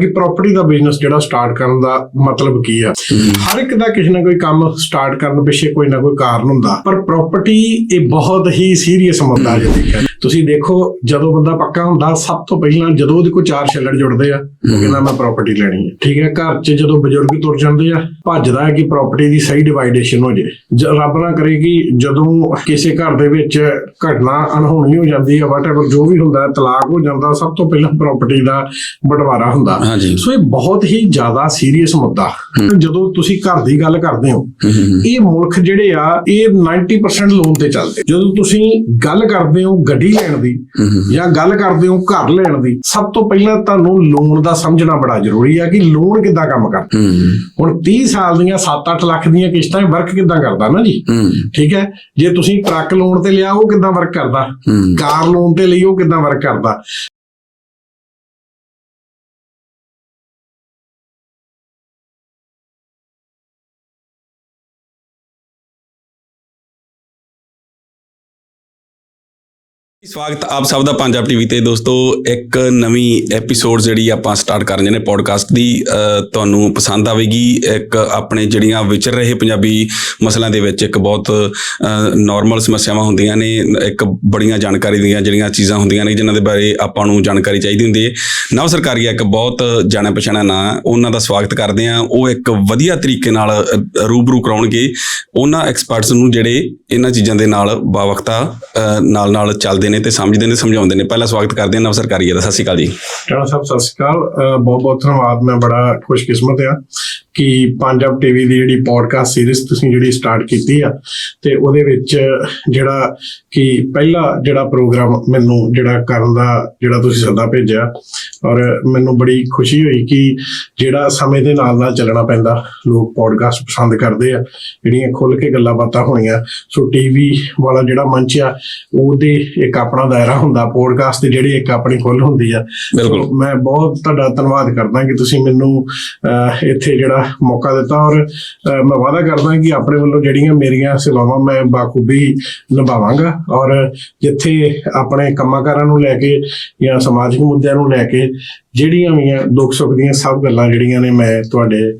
ਕਿ ਪ੍ਰਾਪਰਟੀ ਦਾ ਬਿਜ਼ਨਸ ਜਿਹੜਾ ਸਟਾਰਟ ਕਰਨ ਦਾ ਮਤਲਬ ਕੀ ਆ? ਹਰ ਇੱਕ ਦਾ ਕਿਸੇ ਨਾ ਕੋਈ ਕੰਮ ਸਟਾਰਟ ਕਰਨ ਪਿੱਛੇ ਕੋਈ ਨਾ ਕੋਈ ਕਾਰਨ ਹੁੰਦਾ। ਪਰ ਪ੍ਰਾਪਰਟੀ ਇਹ ਬਹੁਤ ਹੀ ਸੀਰੀਅਸ ਮੁੱਦਾ ਦੇਖਿਆ ਤੁਸੀਂ ਦੇਖੋ ਜਦੋਂ ਬੰਦਾ ਪੱਕਾ ਹੁੰਦਾ ਸਭ ਤੋਂ ਪਹਿਲਾਂ ਜਦੋਂ ਉਹਦੇ ਕੋਲ ਚਾਰ ਛੱਲੜ ਜੁੜਦੇ ਆ ਉਹ ਕਹਿੰਦਾ ਮੈਂ ਪ੍ਰਾਪਰਟੀ ਲੈਣੀ ਹੈ ਠੀਕ ਹੈ ਘਰ 'ਚ ਜਦੋਂ ਬਜ਼ੁਰਗ ਤੁਰ ਜਾਂਦੇ ਆ ਭੱਜਦਾ ਹੈ ਕਿ ਪ੍ਰਾਪਰਟੀ ਦੀ ਸਹੀ ਡਿਵਾਈਡੇਸ਼ਨ ਹੋ ਜੇ ਰੱਬ ਨਾ ਕਰੇ ਕਿ ਜਦੋਂ ਕਿਸੇ ਘਰ ਦੇ ਵਿੱਚ ਘਟਨਾ ਅਣਹੋਣੀ ਹੋ ਜਾਂਦੀ ਹੈ ਵਾਟਐਵਰ ਜੋ ਵੀ ਹੁੰਦਾ ਹੈ, ਤਲਾਕ ਹੋ ਜਾਂਦਾ ਸਭ ਤੋਂ ਪਹਿਲਾਂ ਪ੍ਰਾਪਰਟੀ ਦਾ ਬਟਵਾਰਾ ਹੁੰਦਾ। ਹਾਂਜੀ। ਸੋ ਇਹ ਬਹੁਤ ਹੀ ਜ਼ਿਆਦਾ ਸੀਰੀਅਸ ਮੁੱਦਾ। ਜਦੋਂ ਤੁਸੀਂ ਘਰ ਦੀ ਗੱਲ ਕਰਦੇ ਹੋ ਇਹ ਮੁਲਕ ਜਿਹੜੇ ਆ ਇਹ 90% ਲੋਨ ਤੇ ਚੱਲਦੇ। ਜਦੋਂ ਤੁਸੀਂ ਗੱਲ ਕਰਦੇ ਹੋ ਗੱਡੀ ਲੈਣ ਦੀ ਜਾਂ ਗੱਲ ਕਰਦੇ ਹੋ ਘਰ ਲੈਣ ਦੀ ਸਭ ਤੋਂ ਪਹਿਲਾਂ ਤੁਹਾਨੂੰ ਲੋਨ ਦਾ ਸਮਝਣਾ ਬੜਾ ਜ਼ਰੂਰੀ ਆ ਕਿ ਲੋਨ ਕਿੱਦਾਂ ਕੰਮ ਕਰਦਾ। ਹੁਣ 30 ਸਾਲ ਦੀਆਂ 7-8 ਲੱਖ ਦੀਆਂ ਕਿਸ਼ਤਾਂ ਵਰਕ ਕਿੱਦਾਂ ਕਰਦਾ ਨਾ ਜੀ? ਠੀਕ ਹੈ? ਜੇ ਤੁਸੀਂ ਟਰੱਕ ਲੋਨ ਤੇ ਲਿਆ ਉਹ ਕਿੱਦਾਂ ਵਰਕ ਕਰਦਾ? ਕਾਰ ਲੋਨ ਤੇ ਲਈ ਉਹ ਕਿੱਦਾਂ ਵਰਕ ਕਰਦਾ? ਸਵਾਗਤ ਆਪ ਸਭ ਦਾ ਪੰਜਾਬ ਟੀਵੀ ਤੇ। ਦੋਸਤੋ, ਇੱਕ ਨਵੀਂ ਐਪੀਸੋਡ ਜਿਹੜੀ ਆਪਾਂ ਸਟਾਰਟ ਕਰਨ ਜਨੇ ਪੋਡਕਾਸਟ ਦੀ ਤੁਹਾਨੂੰ ਪਸੰਦ ਆਵੇਗੀ। ਇੱਕ ਆਪਣੇ ਜਿਹੜੀਆਂ ਵਿਚਰ ਰਹੇ ਪੰਜਾਬੀ ਮਸਲਿਆਂ ਦੇ ਵਿੱਚ ਇੱਕ ਬਹੁਤ ਨਾਰਮਲ ਸਮੱਸਿਆਵਾਂ ਹੁੰਦੀਆਂ ਨੇ, ਇੱਕ ਬੜੀਆਂ ਜਾਣਕਾਰੀ ਦੀਆਂ ਜਿਹੜੀਆਂ ਚੀਜ਼ਾਂ ਹੁੰਦੀਆਂ ਨੇ, ਜਿਨ੍ਹਾਂ ਦੇ ਬਾਰੇ ਆਪਾਂ ਨੂੰ ਜਾਣਕਾਰੀ ਚਾਹੀਦੀ ਹੁੰਦੀ ਹੈ ਨਵ ਸਰਕਾਰੀ ਇੱਕ ਬਹੁਤ ਜਾਣਿਆ ਪਛਾਣਿਆ ਨਾਂ, ਉਹਨਾਂ ਦਾ ਸਵਾਗਤ ਕਰਦੇ ਹਾਂ ਉਹ ਇੱਕ ਵਧੀਆ ਤਰੀਕੇ ਨਾਲ ਰੂਬਰੂ ਕਰਾਉਣਗੇ। ਉਹਨਾਂ ਐਕਸਪਰਟਸ ਨੂੰ ਜਿਹੜੇ ਇਹਨਾਂ ਚੀਜ਼ਾਂ ਦੇ ਨਾਲ ਬਾਵਕਤਾ ਨਾਲ ਨਾਲ ਚੱਲਦੇ ਨੇ ਤੇ ਸਮਝਦੇ ਨੇ, ਸਮਝਾਉਂਦੇ ਨੇ। ਪਹਿਲਾ ਸਵਾਗਤ ਕਰਦੇ ਹਾਂ ਨਵ ਸਰਕਾਰੀ ਦਾ। ਸਤਿ ਸ਼੍ਰੀ ਅਕਾਲ ਜੀ। ਟਾਣਾ ਸਾਹਿਬ ਸਤਿ ਸ਼੍ਰੀ ਅਕਾਲ। ਬਹੁਤ ਬਹੁਤ ਧੰਨਵਾਦ। ਮੈਂ ਬੜਾ ਖੁਸ਼ਕਿਸਮਤ ਆ ਕਿ ਪੰਜਾਬ ਟੀਵੀ ਦੀ ਜਿਹੜੀ ਪੋਡਕਾਸਟ ਸੀਰੀਜ਼ ਤੁਸੀਂ ਜਿਹੜੀ ਸਟਾਰਟ ਕੀਤੀ ਆ ਤੇ ਉਹਦੇ ਵਿੱਚ ਜਿਹੜਾ ਕਿ ਪਹਿਲਾ ਜਿਹੜਾ ਪ੍ਰੋਗਰਾਮ ਮੈਨੂੰ ਜਿਹੜਾ ਕਰਨ ਦਾ ਜਿਹੜਾ ਤੁਸੀਂ ਸੱਦਾ ਭੇਜਿਆ ਔਰ ਮੈਨੂੰ ਬੜੀ ਖੁਸ਼ੀ ਹੋਈ ਕਿ ਜਿਹੜਾ ਸਮੇਂ ਦੇ ਨਾਲ ਨਾਲ ਚੱਲਣਾ ਪੈਂਦਾ ਲੋਕ ਪੋਡਕਾਸਟ ਪਸੰਦ ਕਰਦੇ ਆ ਜਿਹੜੀਆਂ ਖੁੱਲ ਕੇ ਗੱਲਾਂ ਬਾਤਾਂ ਹੋਣੀਆਂ ਸੋ ਟੀਵੀ ਵਾਲਾ ਜਿਹੜਾ ਮੰਚ ਆ ਉਹਦੇ ਇੱਕ ਆਪਣਾ ਦਾਇਰਾ ਹੁੰਦਾ ਪੋਡਕਾਸਟ ਦੀ ਜਿਹੜੀ ਇੱਕ ਆਪਣੀ ਖੁੱਲ ਹੁੰਦੀ ਆ। ਮੈਂ ਬਹੁਤ ਤੁਹਾਡਾ ਧੰਨਵਾਦ ਕਰਦਾ ਕਿ ਤੁਸੀਂ ਮੈਨੂੰ ਇੱਥੇ ਜਿਹੜਾ ਮੌਕਾ ਦਿੱਤਾ ਔਰ ਮੈਂ ਵਾਅਦਾ ਕਰਦਾ ਕਿ ਆਪਣੇ ਵੱਲੋਂ ਜਿਹੜੀਆਂ ਮੇਰੀਆਂ ਸੇਵਾਵਾਂ ਮੈਂ ਬਾਖੂਬੀ ਨਿਭਾਵਾਂਗਾ ਔਰ ਜਿੱਥੇ ਆਪਣੇ ਕੰਮਾਂਕਾਰਾਂ ਨੂੰ ਲੈ ਕੇ ਜਾਂ ਸਮਾਜਿਕ ਮੁੱਦਿਆਂ ਨੂੰ ਲੈ ਕੇ ਜਿਹੜੀਆਂ ਵੀ ਦੁੱਖ ਸੁੱਖ ਦੀਆਂ ਸਭ ਗੱਲਾਂ ਜਿਹੜੀਆਂ ਨੇ ਮੈਂ ਤੁਹਾਡੇ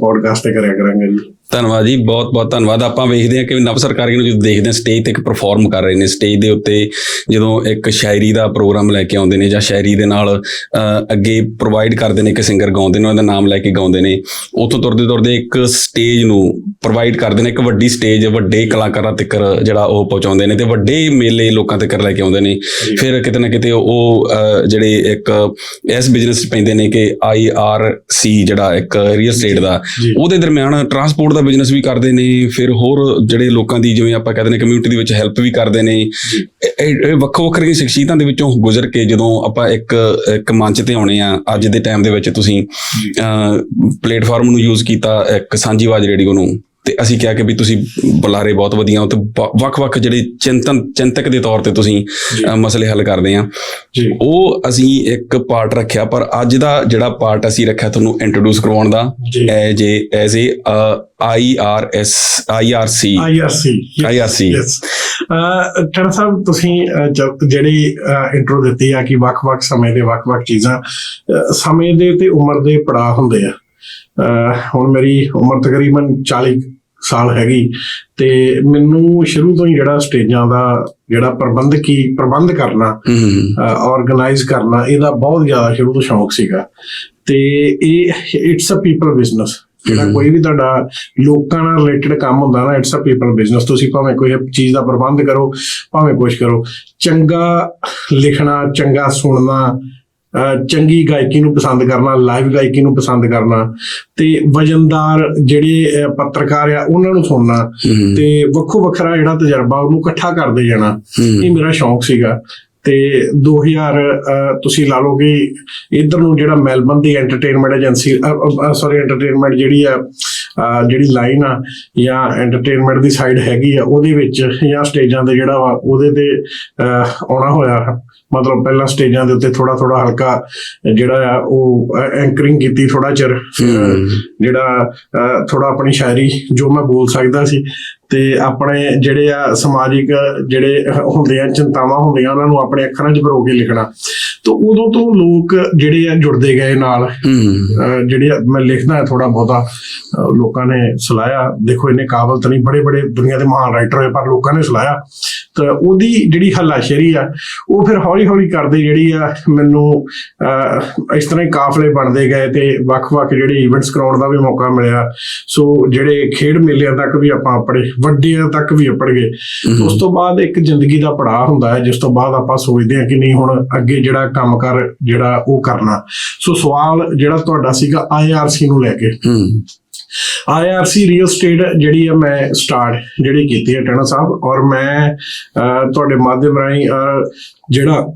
ਪੋਡਕਾਸਟ ਤੇ ਕਰਿਆ ਕਰਾਂਗਾ ਜੀ। ਧੰਨਵਾਦ ਜੀ ਬਹੁਤ ਬਹੁਤ ਧੰਨਵਾਦ। ਆਪਾਂ ਵੇਖਦੇ ਹਾਂ ਕਿ ਨਵ ਸਰਕਾਰੀ ਨੂੰ ਜਦੋਂ ਦੇਖਦੇ ਹਾਂ ਸਟੇਜ ਤੇ ਇੱਕ ਪਰਫਾਰਮ ਕਰ ਰਹੇ ਨੇ। ਸਟੇਜ ਦੇ ਉੱਤੇ ਜਦੋਂ ਇੱਕ ਸ਼ਾਇਰੀ ਦਾ ਪ੍ਰੋਗਰਾਮ ਲੈ ਕੇ ਆਉਂਦੇ ਨੇ ਜਾਂ ਸ਼ਾਇਰੀ ਦੇ ਨਾਲ ਅੱਗੇ ਪ੍ਰੋਵਾਈਡ ਕਰਦੇ ਨੇ ਕਿ ਸਿੰਗਰ ਗਾਉਂਦੇ ਨੇ ਉਹਦਾ ਨਾਮ ਲੈ ਕੇ ਗਾਉਂਦੇ ਨੇ। ਉੱਥੋਂ ਤੁਰਦੇ ਤੁਰਦੇ ਇੱਕ ਸਟੇਜ ਨੂੰ ਪ੍ਰੋਵਾਈਡ ਕਰਦੇ ਨੇ ਇੱਕ ਵੱਡੀ ਸਟੇਜ ਵੱਡੇ ਕਲਾਕਾਰਾਂ ਤੱਕ ਜਿਹੜਾ ਉਹ ਪਹੁੰਚਾਉਂਦੇ ਨੇ ਤੇ ਵੱਡੇ ਮੇਲੇ ਲੋਕਾਂ ਤੱਕ ਲੈ ਕੇ ਆਉਂਦੇ ਨੇ। ਫਿਰ ਕਿਤੇ ਨਾ ਕਿਤੇ ਉਹ ਜਿਹੜੇ ਇੱਕ ਇਸ ਬਿਜ਼ਨਸ 'ਚ ਪੈਂਦੇ ਨੇ ਕਿ ਆਈ ਆਰ ਸੀ ਜਿਹੜਾ ਇੱਕ ਰੀਅਲ ਸਟੇਟ ਦਾ। ਉਹਦੇ ਦਰਮਿਆਨ ਟਰਾਂਸਪੋਰਟ ਦਾ ਬਿਜ਼ਨਸ ਵੀ ਕਰਦੇ ਨੇ ਫਿਰ ਹੋਰ ਜਿਹੜੇ ਲੋਕਾਂ ਦੀ ਜਿਵੇਂ ਆਪਾਂ ਕਹਿੰਦੇ ਨੇ ਕਮਿਊਨਿਟੀ ਦੇ ਵਿੱਚ ਹੈਲਪ ਵੀ ਕਰਦੇ ਨੇ। ਇਹ- ਵੱਖੋ ਵੱਖਰੀਆਂ ਸ਼ਖਸੀਅਤਾਂ ਦੇ ਵਿੱਚੋਂ ਗੁਜ਼ਰ ਕੇ ਜਦੋਂ ਆਪਾਂ ਇੱਕ ਇੱਕ ਮੰਚ ਤੇ ਆਉਣੇ ਆ ਅੱਜ ਦੇ ਟਾਈਮ ਦੇ ਵਿੱਚ ਤੁਸੀਂ ਪਲੇਟਫਾਰਮ ਨੂੰ ਯੂਜ਼ ਕੀਤਾ ਇੱਕ ਸਾਂਝੀਵਾਜ ਰੇਡੀਓ ਨੂੰ। ਤੇ ਅਸੀਂ ਕਿਹਾ ਕਿ ਵੀ ਤੁਸੀਂ ਬੁਲਾਰੇ ਬਹੁਤ ਵਧੀਆ ਹੋ ਤੇ ਵੱਖ-ਵੱਖ ਜਿਹੜੇ ਚਿੰਤਨ ਚਿੰਤਕ ਦੇ ਤੌਰ ਤੇ ਤੁਸੀਂ ਮਸਲੇ ਹੱਲ ਕਰਦੇ ਆ। ਜੀ। ਉਹ ਅਸੀਂ ਇੱਕ ਪਾਰਟ ਰੱਖਿਆ ਪਰ ਅੱਜ ਦਾ ਜਿਹੜਾ ਪਾਰਟ ਅਸੀਂ ਰੱਖਿਆ ਤੁਹਾਨੂੰ ਇੰਟਰੋਡਿਊਸ ਕਰਵਾਉਣ ਦਾ ਜੀ। As a as a I R S I R C IRC IRC yes ਟਣਾ ਸਾਹਿਬ ਤੁਸੀਂ ਜਿਹੜੀ ਇੰਟਰੋ ਦਿੱਤੀ ਆ ਕਿ ਵੱਖ-ਵੱਖ ਸਮੇਂ ਦੇ ਵੱਖ-ਵੱਖ ਚੀਜ਼ਾਂ ਸਮੇਂ ਦੇ ਤੇ ਉਮਰ ਦੇ ਪੜਾਅ ਹੁੰਦੇ ਆ। ਹੁਣ ਮੇਰੀ ਉਮਰ ਤਕਰੀਬਨ 40 ਸਾਲ ਹੈਗੀ ਤੇ ਮੈਨੂੰ ਸ਼ੁਰੂ ਤੋਂ ਹੀ ਜਿਹੜਾ ਸਟੇਜਾਂ ਦਾ ਜਿਹੜਾ ਪ੍ਰਬੰਧਕੀ ਪ੍ਰਬੰਧ ਕਰਨਾ ਆਰਗੇਨਾਈਜ਼ ਕਰਨਾ ਇਹਦਾ ਬਹੁਤ ਜ਼ਿਆਦਾ ਸ਼ੁਰੂ ਤੋਂ ਸ਼ੌਂਕ ਸੀਗਾ। ਤੇ ਇਹ ਇਟਸ ਅ ਪੀਪਲ ਬਿਜ਼ਨਸ ਜਿਹੜਾ। ਕੋਈ ਵੀ ਤੁਹਾਡਾ ਲੋਕਾਂ ਨਾਲ ਰਿਲੇਟਡ ਕੰਮ ਹੁੰਦਾ ਨਾ ਇਟਸ ਅ ਪੀਪਲ ਬਿਜ਼ਨਸ ਤੁਸੀਂ ਭਾਵੇਂ ਕੋਈ ਚੀਜ਼ ਦਾ ਪ੍ਰਬੰਧ ਕਰੋ ਭਾਵੇਂ ਕੁਝ ਕਰੋ। ਚੰਗਾ ਲਿਖਣਾ ਚੰਗਾ ਸੁਣਨਾ ਚੰਗੀ ਗਾਇਕੀ ਨੂੰ ਪਸੰਦ ਕਰਨਾ ਲਾਈਵ ਗਾਇਕੀ ਨੂੰ ਪਸੰਦ ਕਰਨਾ ਤੇ ਵਜਨਦਾਰ ਜਿਹੜੇ ਪੱਤਰਕਾਰ ਆ ਉਹਨਾਂ ਨੂੰ ਸੁਣਨਾ ਤੇ ਵੱਖੋ ਵੱਖਰਾ ਜਿਹੜਾ ਤਜਰਬਾ ਉਹਨੂੰ ਇਕੱਠਾ ਕਰਦੇ ਜਾਣਾ ਇਹ ਮੇਰਾ ਸ਼ੌਂਕ ਸੀਗਾ। ਤੇ 2000 ਅਹ, ਤੁਸੀਂ ਲਾ ਲਓ ਕਿ ਇਧਰ ਨੂੰ ਜਿਹੜਾ ਮੈਲਬਨ ਦੀ ਐਂਟਰਟੇਨਮੈਂਟ ਏਜੰਸੀ ਸੌਰੀ ਐਂਟਰਟੇਨਮੈਂਟ ਜਿਹੜੀ ਆ ਜਿਹੜੀ ਲਾਈਨ ਆ ਜਾਂ ਐਂਟਰਟੇਨਮੈਂਟ ਦੀ ਸਾਈਡ ਹੈਗੀ ਆ ਉਹਦੇ ਵਿੱਚ ਜਾਂ ਸਟੇਜਾਂ ਤੇ ਜਿਹੜਾ ਵਾ ਉਹਦੇ ਤੇ ਆਉਣਾ ਹੋਇਆ ਮਤਲਬ ਪਹਿਲਾਂ ਸਟੇਜਾਂ ਦੇ ਉੱਤੇ ਥੋੜਾ ਥੋੜਾ ਹਲਕਾ ਜਿਹੜਾ ਆ ਉਹ ਐਂਕਰਿੰਗ ਕੀਤੀ ਥੋੜਾ ਚਿਰ। ਜਿਹੜਾ ਥੋੜਾ ਆਪਣੀ ਸ਼ਾਇਰੀ ਜੋ ਮੈਂ ਬੋਲ ਸਕਦਾ ਸੀ ਤੇ ਆਪਣੇ ਜਿਹੜੇ ਆ ਸਮਾਜਿਕ ਜਿਹੜੇ ਹੁੰਦੇ ਆ ਚਿੰਤਾਵਾਂ ਹੁੰਦੀਆਂ ਉਹਨਾਂ ਨੂੰ ਆਪਣੇ ਅੱਖਰਾਂ 'ਚ ਪਰੋ ਕੇ ਲਿਖਣਾ। ਤਾਂ ਉਦੋਂ ਤੋਂ ਲੋਕ ਜਿਹੜੇ ਆ ਜੁੜਦੇ ਗਏ ਨਾਲ। ਜਿਹੜੇ ਮੈਂ ਲਿਖਦਾ ਥੋੜਾ ਬਹੁਤਾ ਲੋਕਾਂ ਨੇ ਸਲਾਇਆ ਦੇਖੋ ਇੰਨੇ ਕਾਬਲ ਤਾਂ ਨਹੀਂ ਬੜੇ ਬੜੇ ਦੁਨੀਆ ਦੇ ਮਹਾਨ ਰਾਈਟਰ ਹੋਏ ਪਰ ਲੋਕਾਂ ਨੇ ਸਲਾਇਆ ਤਾਂ ਉਹਦੀ ਜਿਹੜੀ ਹੱਲਾਸ਼ੇਰੀ ਆ ਉਹ ਫਿਰ ਹੌਲੀ ਹੌਲੀ ਕਰਦੇ ਜਿਹੜੀ ਆ ਮੈਨੂੰ ਇਸ ਤਰ੍ਹਾਂ ਹੀ ਕਾਫਲੇ ਬਣਦੇ ਗਏ ਤੇ ਵੱਖ-ਵੱਖ ਜਿਹੜੇ ਇਵੈਂਟਸ ਕਰਾਉਣ ਦਾ ਵੀ ਮੌਕਾ ਮਿਲਿਆ। ਸੋ ਜਿਹੜੇ ਖੇਡ ਮੇਲਿਆਂ ਤੱਕ ਵੀ ਆਪਾਂ ਆਪਣੇ ਵੱਡਿਆਂ ਤੱਕ ਵੀ ਅੱਪੜ ਗਏ। ਉਸ ਤੋਂ ਬਾਅਦ ਇੱਕ ਜ਼ਿੰਦਗੀ ਦਾ ਪੜਾਅ ਹੁੰਦਾ ਹੈ ਜਿਸ ਤੋਂ ਬਾਅਦ ਆਪਾਂ ਸੋਚਦੇ ਹਾਂ ਕਿ ਨਹੀਂ ਹੁਣ ਅੱਗੇ ਜਿਹੜਾ ਕੰਮ ਕਰ ਜਿਹੜਾ ਉਹ ਕਰਨਾ। ਸੋ ਸਵਾਲ ਜਿਹੜਾ ਤੁਹਾਡਾ ਸੀਗਾ ਆਈਆਰਸੀ ਨੂੰ ਲੈ ਕੇ। ਆਈਆਰਸੀ ਰੀਅਲ ਸਟੇਟ ਜਿਹੜੀ ਆ ਮੈਂ ਸਟਾਰਟ ਜਿਹੜੀ ਕੀਤੀ ਹੈ ਟਣਾ ਸਾਹਿਬ ਔਰ ਮੈਂ ਤੁਹਾਡੇ ਮਾਧਿਅਮ ਰਾਹੀਂ ਜਿਹੜਾ